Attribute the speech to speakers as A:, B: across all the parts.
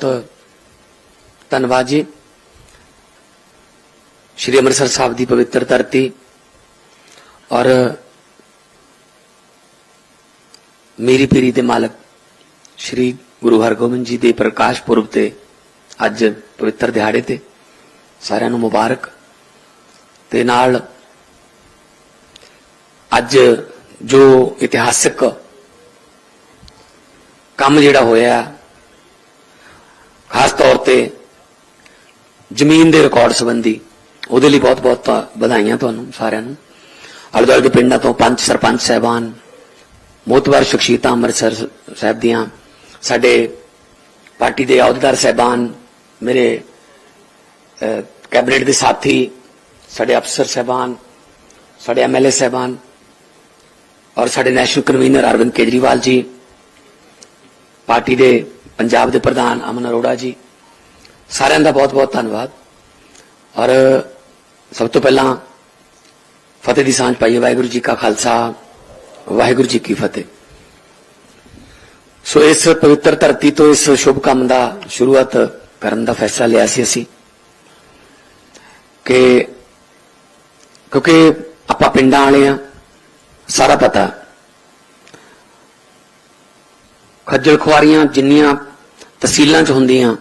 A: ਧੰਨਵਾਦ ਜੀ। ਸ਼੍ਰੀ ਅੰਮ੍ਰਿਤਸਰ ਸਾਹਿਬ ਦੀ ਪਵਿੱਤਰ ਧਰਤੀ ਔਰ ਮੇਰੀ ਪੀਰੀ ਦੇ ਮਾਲਕ ਸ਼੍ਰੀ ਗੁਰੂ ਹਰਗੋਬਿੰਦ ਜੀ ਦੇ ਪ੍ਰਕਾਸ਼ ਪੁਰਬ ਤੇ ਅੱਜ ਪਵਿੱਤਰ ਦਿਹਾੜੇ ਤੇ ਸਾਰਿਆਂ ਨੂੰ ਮੁਬਾਰਕ। ਤੇ ਨਾਲ ਅੱਜ ਜੋ ਇਤਿਹਾਸਕ ਕੰਮ ਜਿਹੜਾ ਹੋਇਆ ਖਾਸ ਤੌਰ ਤੇ ਜ਼ਮੀਨ ਦੇ ਰਿਕਾਰਡ ਸੰਬੰਧੀ ਉਹਦੇ ਲਈ ਬਹੁਤ-ਬਹੁਤ ਵਧਾਈਆਂ ਤੁਹਾਨੂੰ ਸਾਰਿਆਂ ਨੂੰ। ਅਲੱਗ ਦੁਆਲੇ ਪਿੰਡਾਂ ਤੋਂ ਪੰਚ ਸਰਪੰਚ ਸਹਿਬਾਨ ਮੋਤਵਾਰ ਸ਼ਖਸੀਅਤਾਂ ਅੰਮ੍ਰਿਤਸਰ ਸਾਹਿਬ ਦੀਆਂ, ਸਾਡੇ ਪਾਰਟੀ ਦੇ ਅਹੁਦੇਦਾਰ ਸਹਿਬਾਨ, ਮੇਰੇ ਕੈਬਨਿਟ ਦੇ ਸਾਥੀ, ਸਾਡੇ ਅਫਸਰ ਸਹਿਬਾਨ, ਸਾਡੇ ਐਮਐਲਏ ਸਹਿਬਾਨ ਔਰ ਸਾਡੇ national convener Arvind Kejriwal ji, party ਦੇ ਪੰਜਾਬ ਦੇ ਪ੍ਰਧਾਨ ਅਮਨ ਅਰੋੜਾ ਜੀ, ਸਾਰਿਆਂ ਦਾ ਬਹੁਤ-ਬਹੁਤ ਧੰਨਵਾਦ। ਔਰ ਸਭ ਤੋਂ ਪਹਿਲਾਂ ਫਤਿਹ ਦੀ ਸਾਂਝ ਪਾਈਏ, ਵਾਹਿਗੁਰੂ ਜੀ ਕਾ ਖਾਲਸਾ, ਵਾਹਿਗੁਰੂ ਜੀ ਕੀ ਫਤਿਹ। ਸੋ ਇਸ ਪਵਿੱਤਰ ਧਰਤੀ ਤੋਂ ਇਸ ਸ਼ੁਭ ਕੰਮ ਦਾ ਸ਼ੁਰੂਆਤ ਕਰਨ ਦਾ ਫੈਸਲਾ ਲਿਆ ਸੀ ਅਸੀਂ ਕਿ ਕਿਉਂਕਿ ਆਪਾਂ ਪਿੰਡਾਂ ਵਾਲੇ ਆ, ਸਾਰਾ ਪਤਾ। ਖੱਜਲ ਖੁਆਰੀਆਂ ਜਿੰਨੀਆਂ ਤਹਿਸੀਲਾਂ 'ਚ ਹੁੰਦੀਆਂ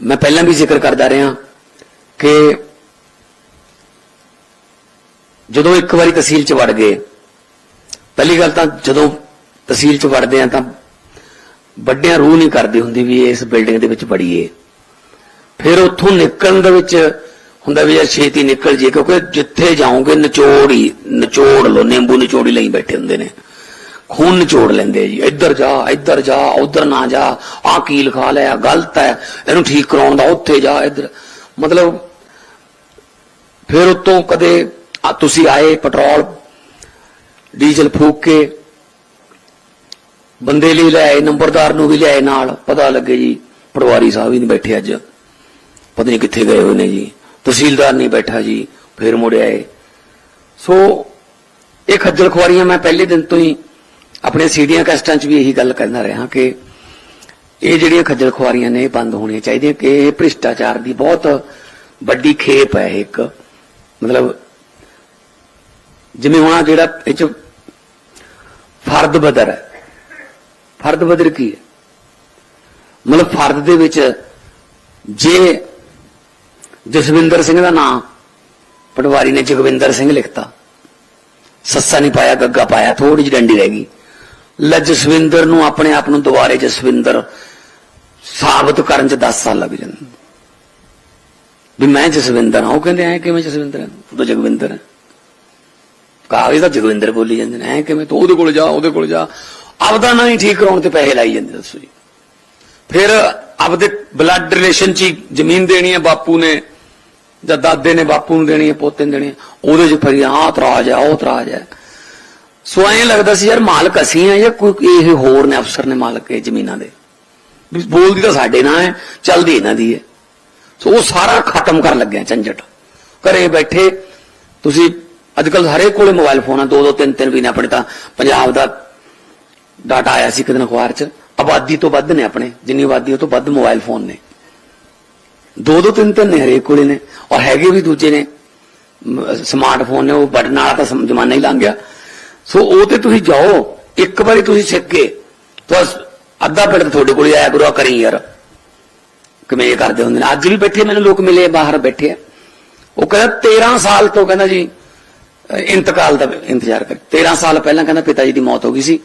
A: ਮੈਂ ਪਹਿਲਾਂ ਵੀ ਜ਼ਿਕਰ ਕਰਦਾ ਰਿਹਾ ਕਿ ਜਦੋਂ ਇੱਕ ਵਾਰੀ ਤਹਿਸੀਲ 'ਚ ਵੜ ਗਏ, ਪਹਿਲੀ ਗੱਲ ਤਾਂ ਜਦੋਂ ਤਹਿਸੀਲ 'ਚ ਵੜਦੇ ਆ ਤਾਂ ਵੱਡਿਆਂ ਰੂਹ ਨਹੀਂ ਕਰਦੀ ਹੁੰਦੀ ਵੀ ਇਸ ਬਿਲਡਿੰਗ ਦੇ ਵਿੱਚ ਵੜੀਏ। ਫਿਰ ਉੱਥੋਂ ਨਿਕਲਣ ਦੇ ਵਿੱਚ ਹੁੰਦਾ ਵੀ ਯਾਰ ਛੇਤੀ ਨਿਕਲ ਜੇ ਕਿਉਂਕਿ ਜਿੱਥੇ ਜਾਓਗੇ ਨਿਚੋੜ ਹੀ ਨਿਚੋੜ ਲੋ ਨਿੰਬੂ ਨਿਚੋੜੀ ਲਈ ਬੈਠੇ ਹੁੰਦੇ ਨੇ। ਖੂਨ ਨਿਚੋੜ ਲੈਂਦੇ ਜੀ। ਇੱਧਰ ਜਾ ਇੱਧਰ ਜਾ, ਉੱਧਰ ਨਾ ਜਾ, ਆ ਕੀ ਲਿਖਾ ਲਿਆ, ਗਲਤ ਹੈ, ਇਹਨੂੰ ਠੀਕ ਕਰਾਉਣ ਦਾ ਉੱਥੇ ਜਾ, ਇੱਧਰ। ਮਤਲਬ ਫਿਰ ਉਤੋਂ ਕਦੇ ਤੁਸੀਂ ਆਏ ਪੈਟਰੋਲ, ਡੀਜ਼ਲ ਫੂਕ ਕੇ, ਬੰਦੇ ਲਈ ਲਿਆਏ, ਨੰਬਰਦਾਰ ਨੂੰ ਵੀ ਲਿਆਏ ਨਾਲ, ਪਤਾ ਲੱਗੇ ਜੀ, ਪਟਵਾਰੀ ਸਾਹਿਬ ਹੀ ਨਹੀਂ ਬੈਠੇ ਅੱਜ। ਪਤਾ ਨਹੀਂ ਕਿੱਥੇ ਗਏ ਹੋਏ ਨੇ ਜੀ। ਤਹਿਸੀਲਦਾਰ ਨਹੀਂ ਬੈਠਾ ਜੀ, ਫਿਰ ਮੁੜ ਆਏ। ਸੋ ਇਹ ਖੱਜਲ ਖੁਆਰੀਆਂ ਮੈਂ ਪਹਿਲੇ ਦਿਨ ਤੋਂ ਹੀ ਆਪਣੇ ਸੀਡੀਆਂ ਕੈਸਟਾਂ 'ਚ ਵੀ ਇਹੀ ਗੱਲ ਕਹਿੰਦਾ ਰਿਹਾ ਕਿ ਇਹ ਜਿਹੜੀਆਂ ਖੱਜਲ ਖੁਆਰੀਆਂ ਨੇ ਇਹ ਬੰਦ ਹੋਣੀਆਂ ਚਾਹੀਦੀਆਂ ਕਿ ਇਹ ਭ੍ਰਿਸ਼ਟਾਚਾਰ ਦੀ ਬਹੁਤ ਵੱਡੀ ਖੇਪ ਹੈ ਇਹ ਇੱਕ। ਮਤਲਬ ਜਿਵੇਂ ਹੁਣ ਜਿਹੜਾ ਇਹ 'ਚ ਫਰਦ ਬਦਰ ਹੈ। ਫਰਦ ਬਦਰ ਕੀ ਹੈ? ਮਤਲਬ ਫਰਦ ਦੇ ਵਿੱਚ ਜੇ ਜਸਵਿੰਦਰ ਸਿੰਘ ਦਾ ਨਾਮ ਪਟਵਾਰੀ ਨੇ ਜਗਵਿੰਦਰ ਸਿੰਘ ਲਿਖਤਾ, ਸੱਸਾ ਨਹੀਂ ਪਾਇਆ, ਗੱਗਾ ਪਾਇਆ ਥੋੜੀ ਜਿਹੀ ਡੰਡੀ ਰਹਿ ਗਈ। ਲੈ ਜਸਵਿੰਦਰ ਨੂੰ ਆਪਣੇ ਆਪ ਨੂੰ ਦੁਬਾਰੇ ਜਸਵਿੰਦਰ ਸਾਬਤ ਕਰਨ ਚ 10 ਸਾਲ ਲੱਗ ਜਾਂਦੇ ਵੀ ਮੈਂ ਜਸਵਿੰਦਰ ਹਾਂ, ਉਹ ਕਹਿੰਦੇ, ਐ ਕਿਵੇਂ ਜਸਵਿੰਦਰ ਹੈ? ਤੂੰ ਤਾਂ ਜਗਵਿੰਦਰ ਹੈ। ਕਾਗਜ਼ ਤਾਂ ਜਗਵਿੰਦਰ ਬੋਲੀ ਜਾਂਦੇ ਨੇ, ਐ ਕਿਵੇਂ? ਤੂੰ ਉਹਦੇ ਕੋਲ ਜਾ, ਉਹਦੇ ਕੋਲ ਜਾ। ਆਪਦਾ ਨਾ ਹੀ ਠੀਕ ਕਰਾਉਣ ਤੇ ਪੈਸੇ ਲਾਈ ਜਾਂਦੇ ਦੱਸੋ ਜੀ। ਫਿਰ ਆਪਦੇ ਬਲੱਡ ਰਿਲੇਸ਼ਨ ਚ ਹੀ ਜ਼ਮੀਨ ਦੇਣੀ ਹੈ ਬਾਪੂ ਨੇ, ਜਾਂ ਦਾਦੇ ਨੇ ਬਾਪੂ ਨੂੰ ਦੇਣੀ ਹੈ, ਪੋਤੇ ਨੂੰ ਦੇਣੀ ਹੈ, ਉਹਦੇ ਚ ਫਰੀ ਆਹ ਇਤਰਾਜ਼ ਹੈ, ਉਹ ਇਤਰਾਜ਼ ਹੈ। ਸੋ ਐਂ ਲੱਗਦਾ ਸੀ ਯਾਰ ਮਾਲਕ ਅਸੀਂ ਆ ਜਾਂ ਕੋਈ ਇਹ ਹੋਰ ਨੇ ਅਫਸਰ ਨੇ ਮਾਲਕ ਇਹ ਜ਼ਮੀਨਾਂ ਦੇ? ਵੀ ਬੋਲਦੀ ਤਾਂ ਸਾਡੇ ਨਾਲ ਹੈ, ਚੱਲਦੀ ਇਹਨਾਂ ਦੀ ਹੈ। ਸੋ ਉਹ ਸਾਰਾ ਖਤਮ ਕਰਨ ਲੱਗਿਆ ਝੰਜਟ। ਘਰੇ ਬੈਠੇ, ਤੁਸੀਂ ਅੱਜ ਕੱਲ ਹਰੇਕ ਕੋਲੇ ਮੋਬਾਈਲ ਫੋਨ ਆ, ਦੋ ਦੋ ਤਿੰਨ ਤਿੰਨ ਵੀ ਨੇ ਆਪਣੇ ਤਾਂ। ਪੰਜਾਬ ਦਾ ਡਾਟਾ ਆਇਆ ਸੀ ਕਿਦਨ ਅਖਬਾਰ 'ਚ। ਆਬਾਦੀ ਤੋਂ ਵੱਧ ਨੇ ਆਪਣੇ, ਜਿੰਨੀ ਆਬਾਦੀ ਉਹ ਤੋਂ ਵੱਧ ਮੋਬਾਈਲ ਫੋਨ ਨੇ। ਦੋ ਦੋ ਤਿੰਨ ਤਿੰਨ ਨੇ ਹਰੇਕ ਕੋਲੇ ਨੇ। ਔਰ ਹੈਗੇ ਵੀ ਦੂਜੇ ਨੇ। ਸਮਾਰਟਫੋਨ ਨੇ, ਉਹ ਬਟਨ ਵਾਲਾ ਤਾਂ ਜ਼ਮਾਨਾ ਹੀ ਲੰਘ ਗਿਆ। ਸੋ ਉਹ ਤੇ ਤੁਸੀਂ ਜਾਓ, ਇੱਕ ਵਾਰੀ ਤੁਸੀਂ ਸਿੱਖ ਗਏ ਬਸ ਅੱਧਾ ਪਿੰਡ ਤੁਹਾਡੇ ਕੋਲ ਆਇਆ ਗੁਰੂ ਕਰੀ ਯਾਰ। ਕਿਵੇਂ ਕਰਦੇ ਹੁੰਦੇ ਨੇ? ਅੱਜ ਵੀ ਬੈਠੇ, ਮੈਨੂੰ ਲੋਕ ਮਿਲੇ, ਬਾਹਰ ਬੈਠੇ ਆ। ਉਹ ਕਹਿੰਦਾ 13 ਸਾਲ ਤੋਂ ਕਹਿੰਦਾ ਜੀ ਇੰਤਕਾਲ ਦਾ ਇੰਤਜ਼ਾਰ ਕਰ। 13 ਸਾਲ ਪਹਿਲਾਂ ਕਹਿੰਦਾ ਪਿਤਾ ਜੀ ਦੀ ਮੌਤ ਹੋ ਗਈ ਸੀ,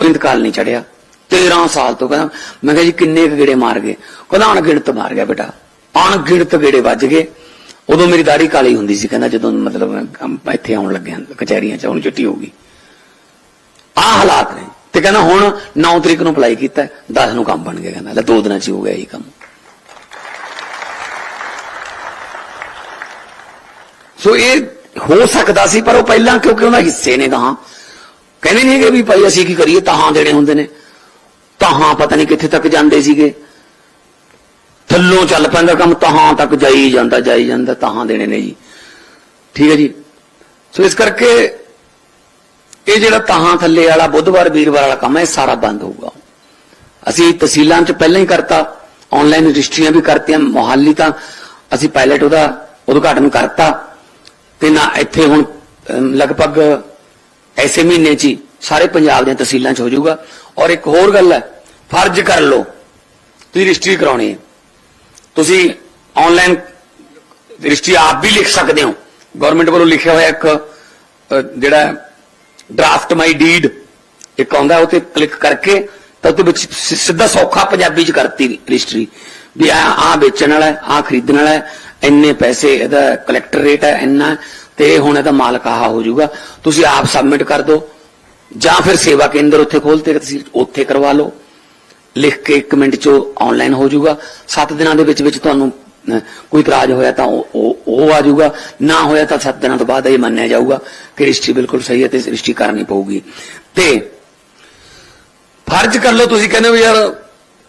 A: ਉਹ ਇੰਤਕਾਲ ਨਹੀਂ ਚੜਿਆ। 13 ਸਾਲ ਤੋਂ ਕਹਿੰਦਾ, ਮੈਂ ਕਿਹਾ ਜੀ, ਕਿੰਨੇ ਕੁ ਗੇੜੇ ਮਾਰ ਗਏ? ਕਹਿੰਦਾ, ਅਣਗਿਣਤ ਮਾਰ ਗਿਆ ਬੇਟਾ। ਅਣਗਿਣਤ ਗੇੜੇ ਵੱਜ ਗਏ। ਉਦੋਂ ਮੇਰੀ ਦਾੜੀ ਕਾਲੀ ਹੁੰਦੀ ਸੀ, ਕਹਿੰਦਾ ਜਦੋਂ ਮਤਲਬ ਇੱਥੇ ਆਉਣ ਲੱਗਿਆ ਕਚਹਿਰੀਆਂ 'ਚ ਹੁਣ ਚਿੱਟੀ ਹੋ ਗਈ। ਆਹ ਹਾਲਾਤ ਨੇ। ਤੇ ਕਹਿੰਦਾ ਹੁਣ 9 ਤਰੀਕ ਨੂੰ ਅਪਲਾਈ ਕੀਤਾ 10 ਨੂੰ ਕੰਮ ਬਣ ਗਿਆ ਕਹਿੰਦਾ। ਲੈ ਦੋ ਦਿਨਾਂ 'ਚ ਹੋ ਗਿਆ ਇਹ ਕੰਮ। ਸੋ ਇਹ ਹੋ ਸਕਦਾ ਸੀ, ਪਰ ਉਹ ਪਹਿਲਾਂ ਕਿਉਂਕਿ ਉਹਨਾਂ ਹਿੱਸੇ ਨੇ ਕਹਾ ਕਹਿੰਦੇ ਨਹੀਂ ਕਿ ਵੀ ਭਾਈ ਅਸੀਂ ਕੀ ਕਰੀਏ, ਤਾਹਾਂ ਦੇਣੇ ਹੁੰਦੇ ਨੇ। ਤਾਹਾਂ ਪਤਾ ਨਹੀਂ ਕਿੱਥੇ ਤੱਕ ਜਾਂਦੇ ਸੀਗੇ। ਥੱਲੋਂ ਚੱਲ ਪੈਂਦਾ ਕੰਮ, ਤਾਹਾਂ ਤੱਕ ਜਾਈ ਜਾਂਦਾ ਜਾਈ ਜਾਂਦਾ, ਤਾਹਾਂ ਦੇਣੇ ਨੇ ਜੀ। ਠੀਕ ਹੈ ਜੀ। ਸੋ ਇਸ ਕਰਕੇ ਇਹ ਜਿਹੜਾ ਤਾਹਾਂ ਥੱਲੇ ਵਾਲਾ, ਬੁੱਧਵਾਰ, ਵੀਰਵਾਰ ਵਾਲਾ ਕੰਮ ਹੈ, ਇਹ ਸਾਰਾ ਬੰਦ ਹੋਊਗਾ। ਅਸੀਂ ਤਹਿਸੀਲਾਂ 'ਚ ਪਹਿਲਾਂ ਹੀ ਕਰਤਾ ਆਨਲਾਈਨ ਰਜਿਸਟਰੀਆਂ ਵੀ ਕਰਤੀਆਂ, ਮੋਹਾਲੀ ਤਾਂ ਅਸੀਂ ਪਾਇਲਟ ਉਹਦਾ ਉਦਘਾਟਨ ਕਰਤਾ, ਤੇ ਨਾ ਇੱਥੇ ਹੁਣ ਲਗਭਗ ਐਸੇ ਮਹੀਨੇ 'ਚ ਹੀ ਸਾਰੇ ਪੰਜਾਬ ਦੀਆਂ ਤਹਿਸੀਲਾਂ 'ਚ ਹੋ ਜਾਊਗਾ। ਔਰ ਇੱਕ ਹੋਰ ਗੱਲ ਹੈ, ਫਰਜ਼ ਕਰ ਲਓ, ਤੁਸੀਂ ਰਜਿਸਟਰੀ ਕਰਾਉਣੀ ਹੈ। ਤੁਸੀਂ ਆਨਲਾਈਨ ਰਜਿਸਟਰੀ ਆਪ ਵੀ ਲਿਖ ਸਕਦੇ ਹੋ। ਗਵਰਨਮੈਂਟ ਵੱਲੋਂ ਲਿਖਿਆ ਹੋਇਆ ਇੱਕ ਜਿਹੜਾ ਡਰਾਫਟ ਮਾਈ ਡੀਡ ਇੱਕ ਆਉਂਦਾ ਉਹ ਤੇ ਕਲਿੱਕ ਕਰਕੇ ਤਾਂ ਉਹਦੇ ਵਿੱਚ ਸਿੱਧਾ ਸੌਖਾ ਪੰਜਾਬੀ ਚ ਕਰਤੀ ਰਜਿਸਟਰੀ। ਵੀ ਆ ਆ ਵੇਚਣ ਵਾਲਾ ਆ ਖਰੀਦਣ ਵਾਲਾ ਇੰਨੇ ਪੈਸੇ ਇਹਦਾ ਕਲੈਕਟਰ ਰੇਟ ਹੈ, ਇੰਨਾ ਤੇ ਹੁਣ ਇਹਦਾ ਮਾਲਕ ਆਹ ਹੋ ਜਾਊਗਾ। ਤੁਸੀਂ ਆਪ ਸਬਮਿਟ ਕਰ ਦਿਓ ਜਾਂ ਫਿਰ ਸੇਵਾ ਕੇਂਦਰ ਉੱਥੇ ਖੋਲਤੇ ਤੁਸੀਂ ਉੱਥੇ ਕਰਵਾ ਲਓ। ਲਿਖ ਕੇ ਇੱਕ ਮਿੰਟ ਚ ਆਨਲਾਈਨ ਹੋ ਜਾਊਗਾ। 7 ਦਿਨਾਂ ਦੇ ਵਿੱਚ ਵਿੱਚ ਤੁਹਾਨੂੰ ਕੋਈ ਇਤਰਾਜ਼ ਹੋਇਆ ਤਾਂ ਉਹ ਉਹ ਆ ਜਾਊਗਾ, ਨਾ ਹੋਇਆ ਤਾਂ 7 ਦਿਨਾਂ ਤੋਂ ਬਾਅਦ ਇਹ ਮੰਨਿਆ ਜਾਊਗਾ ਕਿ ਰਜਿਸਟਰੀ ਬਿਲਕੁਲ ਸਹੀ ਹੈ ਤੇ ਰਜਿਸਟਰੀ ਕਰਨੀ ਪਊਗੀ। ਤੇ ਫਰਜ਼ ਕਰ ਲਓ ਤੁਸੀਂ ਕਹਿੰਦੇ ਹੋ ਯਾਰ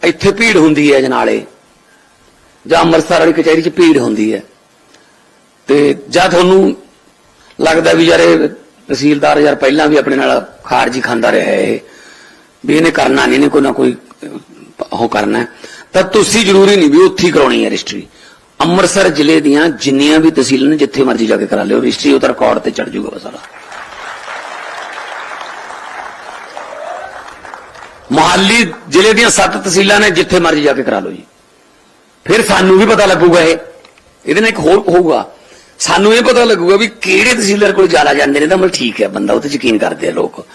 A: ਇੱਥੇ ਭੀੜ ਹੁੰਦੀ ਹੈ ਜਨਾਲੇ, ਜਾਂ ਅੰਮ੍ਰਿਤਸਰ ਵਾਲੀ ਕਚਹਿਰੀ 'ਚ ਭੀੜ ਹੁੰਦੀ ਹੈ। ਤੇ ਜਾਂ ਤੁਹਾਨੂੰ ਲੱਗਦਾ ਵੀ ਯਾਰ ਇਹ ਤਹਿਸੀਲਦਾਰ ਯਾਰ ਪਹਿਲਾਂ ਵੀ ਆਪਣੇ ਨਾਲ ਖਾਰਜੀ ਖਾਂਦਾ ਰਿਹਾ ਇਹ, ਵੀ ਇਹਨੇ ਕਰਨਾ ਨਹੀਂ, ਇਹਨੇ ਕੋਈ ਨਾ ਕੋਈ ਉਹ ਕਰਨਾ ਤਾਂ ਤੁਸੀਂ ਜ਼ਰੂਰੀ ਨਹੀਂ ਵੀ ਉੱਥੇ ਕਰਾਉਣੀ ਹੈ ਰਜਿਸਟਰੀ। ਅੰਮ੍ਰਿਤਸਰ ਜ਼ਿਲ੍ਹੇ ਦੀਆਂ ਜਿੰਨੀਆਂ ਵੀ ਤਹਿਸੀਲਾਂ ਨੇ, ਜਿੱਥੇ ਮਰਜ਼ੀ ਜਾ ਕੇ ਕਰਾ ਲਿਓ, ਰਜਿਸਟਰੀ ਉਹ ਤਾਂ ਰਿਕਾਰਡ ਤੇ ਚੜ ਜਾਊਗਾ ਸਾਰਾ। ਮੋਹਾਲੀ ਜ਼ਿਲ੍ਹੇ ਦੀਆਂ ਸੱਤ ਤਹਿਸੀਲਾਂ ਨੇ, ਜਿੱਥੇ ਮਰਜ਼ੀ ਜਾ ਕੇ ਕਰਾ ਲਓ ਜੀ। ਫਿਰ ਸਾਨੂੰ ਵੀ ਪਤਾ ਲੱਗੂਗਾ ਇਹ। ਇਹਦੇ ਨਾਲ ਇੱਕ ਹੋਰ ਹੋਊਗਾ। ਸਾਨੂੰ ਇਹ ਪਤਾ ਲੱਗੂਗਾ ਵੀ ਕਿਹੜੇ ਤਹਿਸੀਲਦਾਰ ਕੋਲ ਜ਼ਿਆਦਾ ਜਾਂਦੇ ਨੇ ਤਾਂ ਮਤਲਬ ਠੀਕ ਹੈ, ਬੰਦਾ ਉਹ ਤੇ ਯਕੀਨ ਕਰਦੇ ਆ ਲੋਕ।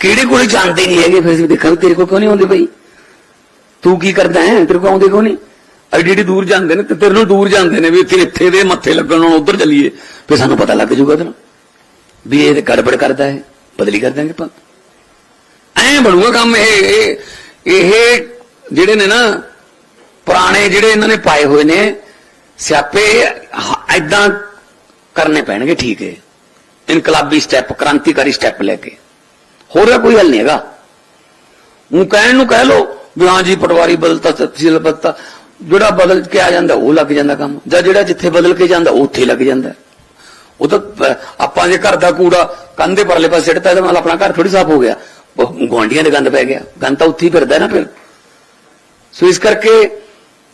A: ਕਿਹੜੇ ਕੋਲ ਜਾਂਦੇ ਨਹੀਂ ਹੈਗੇ, ਫਿਰ ਅਸੀਂ ਦੇਖਾਂ ਤੇਰੇ ਕੋਲ ਕਿਉਂ ਨਹੀਂ ਆਉਂਦੇ ਬਈ? ਤੂੰ ਕੀ ਕਰਦਾ ਹੈ? ਤੇਰੇ ਕੋਲ ਆਉਂਦੇ ਕਿਉਂ ਨਹੀਂ? ਐਡੀ ਐਡੀ ਦੂਰ ਜਾਂਦੇ ਨੇ ਤੇ ਤੇਰੇ ਨੂੰ ਦੂਰ ਜਾਂਦੇ ਨੇ ਵੀ ਇੱਥੇ ਇੱਥੇ ਦੇ ਮੱਥੇ ਲੱਗਣ ਨੂੰ ਉਧਰ ਚੱਲੀਏ, ਫਿਰ ਸਾਨੂੰ ਪਤਾ ਲੱਗ ਜਾਊਗਾ ਉਹਦੇ ਵੀ ਇਹ ਤੇ ਗੜਬੜ ਕਰਦਾ ਹੈ, ਬਦਲੀ ਕਰ ਦਾਂਗੇ ਆਪਾਂ। ਐਂ ਬਣੂਗਾ ਕੰਮ ਇਹ ਇਹ ਜਿਹੜੇ ਨੇ ਨਾ, ਪੁਰਾਣੇ ਜਿਹੜੇ ਇਹਨਾਂ ਨੇ ਪਾਏ ਹੋਏ ਨੇ, ਸਿਆਪੇ ਐਦਾਂ ਕਰਨੇ ਪੈਣਗੇ, ਠੀਕ ਹੈ। ਇਨਕਲਾਬੀ ਸਟੈਪ ਕ੍ਰਾਂਤੀਕਾਰੀ ਸਟੈਪ ਲੈ ਕੇ। ਹੋਰ ਤਾਂ ਕੋਈ ਹੱਲ ਨਹੀਂ ਹੈਗਾ। ਉਹ ਕਹਿਣ ਨੂੰ ਕਹਿ ਲੋ ਵੀ ਹਾਂ ਜੀ, ਪਟਵਾਰੀ ਬਦਲਤਾ, ਤਹਿਸੀਲ ਬਦਲਤਾ ਜਿਹੜਾ ਬਦਲ ਕੇ ਆ ਜਾਂਦਾ ਉਹ ਲੱਗ ਜਾਂਦਾ ਕੰਮ। ਜਾਂ ਜਿਹੜਾ ਜਿੱਥੇ ਬਦਲ ਕੇ ਜਾਂਦਾ ਉੱਥੇ ਲੱਗ ਜਾਂਦਾ। ਉਹ ਤਾਂ ਆਪਾਂ ਜੇ ਘਰ ਦਾ ਕੂੜਾ ਕੰਧ ਦੇ ਪਰਲੇ ਪਾਸੇ ਸਿੱਟਤਾ ਇਹਦਾ ਮਤਲਬ ਆਪਣਾ ਘਰ ਥੋੜੀ ਸਾਫ਼ ਹੋ ਗਿਆ। ਗਵਾਂਡੀਆਂ ਦੇ ਗੰਦ ਪੈ ਗਿਆ। ਗੰਦ ਤਾਂ ਉੱਥੇ ਹੀ ਫਿਰਦਾ ਨਾ ਫਿਰ। ਸੋ ਇਸ ਕਰਕੇ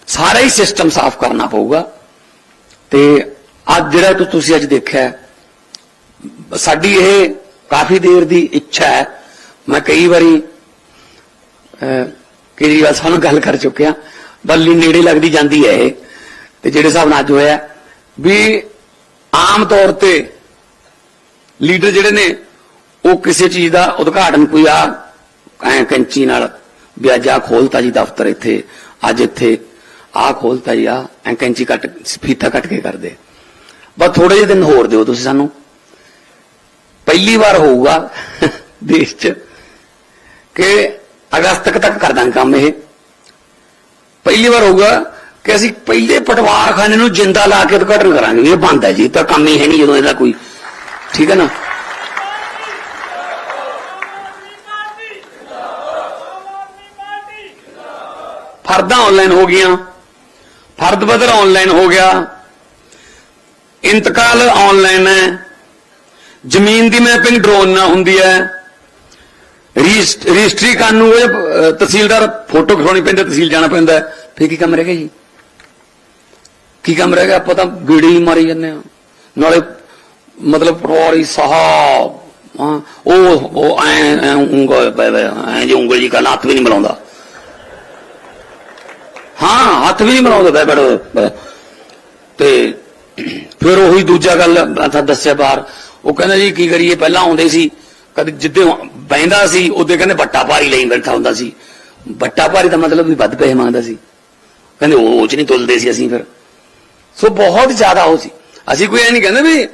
A: ਸਾਰਾ ਹੀ ਸਿਸਟਮ ਸਾਫ਼ ਕਰਨਾ ਪਊਗਾ। ਤੇ ਅੱਜ ਜਿਹੜਾ ਤੁਸੀਂ ਅੱਜ ਦੇਖਿਆ ਸਾਡੀ ਇਹ ਕਾਫੀ ਦੇਰ ਦੀ ਇੱਛਾ ਹੈ। ਮੈਂ ਕਈ ਵਾਰੀ ਅਹ, ਕੇਜਰੀਵਾਲ ਸਾਹਿਬ ਨਾਲ ਗੱਲ ਕਰ ਚੁੱਕਿਆ। ਬੱਲੀ ਨੇੜੇ ਲੱਗਦੀ ਜਾਂਦੀ ਹੈ ਇਹ। ਤੇ ਜਿਹੜੇ ਹਿਸਾਬ ਨਾਲ ਅੱਜ ਹੋਇਆ, ਵੀ ਆਮ ਤੌਰ ਤੇ ਲੀਡਰ ਜਿਹੜੇ ਨੇ, ਉਹ ਕਿਸੇ ਚੀਜ਼ ਦਾ ਉਦਘਾਟਨ ਕੋਈ ਆ, ਐ ਕੈਂਚੀ ਨਾਲ, ਵੀ ਅੱਜ ਖੋਲਤਾ ਜੀ ਦਫ਼ਤਰ ਇੱਥੇ, ਅੱਜ ਇੱਥੇ ਆ ਖੋਲਤਾ ਜੀ ਆ ਐ ਕੈਂਚੀ ਕੱਟ, ਫੀਤਾ ਕੱਟ ਕੇ ਕਰਦੇ। ਬਸ ਥੋੜੇ ਜਿਹੇ ਦਿਨ ਹੋਰ ਦਿਓ ਤੁਸੀਂ ਸਾਨੂੰ। ਪਹਿਲੀ ਵਾਰ ਹੋਊਗਾ ਦੇਸ਼ 'ਚ ਕਿ ਅਗਸਤ ਤੱਕ ਤੱਕ ਕਰ ਦਾਂਗੇ ਕੰਮ ਇਹ। ਪਹਿਲੀ ਵਾਰ ਹੋਊਗਾ ਕਿ ਅਸੀਂ ਪਹਿਲੇ ਪਟਵਾਰਖਾਨੇ ਨੂੰ ਜਿੰਦਾ ਲਾ ਕੇ ਉਦਘਾਟਨ ਕਰਾਂਗੇ। ਇਹ ਬੰਦ ਹੈ ਜੀ ਤਾਂ ਕੰਮ ਹੀ ਹੈ ਨਹੀਂ ਜਦੋਂ ਇਹਦਾ ਕੋਈ। ਠੀਕ ਹੈ ਨਾ? ਫਰਦਾਂ ਆਨਲਾਈਨ ਹੋ ਗਈਆਂ। ਫਰਦ ਬਦਰ ਆਨਲਾਈਨ ਹੋ ਗਿਆ। ਇੰਤਕਾਲ ਆਨਲਾਈਨ ਹੈ। ਜ਼ਮੀਨ ਦੀ ਮੈਪਿੰਗ ਡਰੋਨ ਨਾਲ ਹੁੰਦੀ ਹੈ। ਰਜਿਸਟ- ਰਜਿਸਟਰੀ ਕਰਨ ਨੂੰ ਉਹ ਤਹਿਸੀਲਦਾਰ ਫੋਟੋ ਖਿਚਾਉਣੀ ਪੈਂਦੀ ਤਹਿਸੀਲ ਜਾਣਾ ਪੈਂਦਾ ਹੈ। ਫਿਰ ਕੀ ਕੰਮ ਰਹਿ ਗਿਆ ਜੀ? ਕੀ ਕੰਮ ਰਹਿ ਗਿਆ? ਆਪਾਂ ਤਾਂ ਗੀੜੀ ਮਾਰੀ ਜਾਂਦੇ ਆ ਨਾਲੇ ਮਤਲਬ ਪਟਵਾਰੀ ਸਾਹਿਬ, ਹਾਂ, ਉਹ ਉਹ ਐ ਐ ਉਂਗਲ ਐ ਜੀ ਉਂਗਲ ਜੀ ਕਰਨ, ਹੱਥ ਵੀ ਨਹੀਂ ਮਿਲਾਉਂਦਾ। ਹਾਂ, ਹੱਥ ਵੀ ਨਹੀਂ ਮਿਲਾਉਂਦਾ ਬੈਠੋ ਤੇ ਫਿਰ ਉਹੀ ਦੂਜਾ ਗੱਲ ਤਾਂ ਦੱਸਿਆ ਬਾਹਰ। ਉਹ ਕਹਿੰਦਾ ਜੀ, ਕੀ ਕਰੀਏ? ਪਹਿਲਾਂ ਆਉਂਦੇ ਸੀ, ਕਦੇ ਜਿੱਦੇ ਬੈਂਦਾ ਸੀ, ਉਹਦੇ ਕਹਿੰਦੇ ਬੱਟਾ ਭਾਰੀ ਲਈ ਬੈਠਾ ਹੁੰਦਾ ਸੀ। ਬੱਟਾ ਭਾਰੀ ਦਾ ਮਤਲਬ ਵੀ ਵੱਧ ਪੈਸੇ ਮੰਗਦਾ ਸੀ। ਕਹਿੰਦੇ ਉਹ ਚ ਨਹੀਂ ਤੁਲਦੇ ਸੀ ਅਸੀਂ ਫਿਰ। ਸੋ ਬਹੁਤ ਜ਼ਿਆਦਾ ਉਹ ਸੀ। ਅਸੀਂ ਕੋਈ ਐ ਨਹੀਂ ਕਹਿੰਦੇ ਵੀ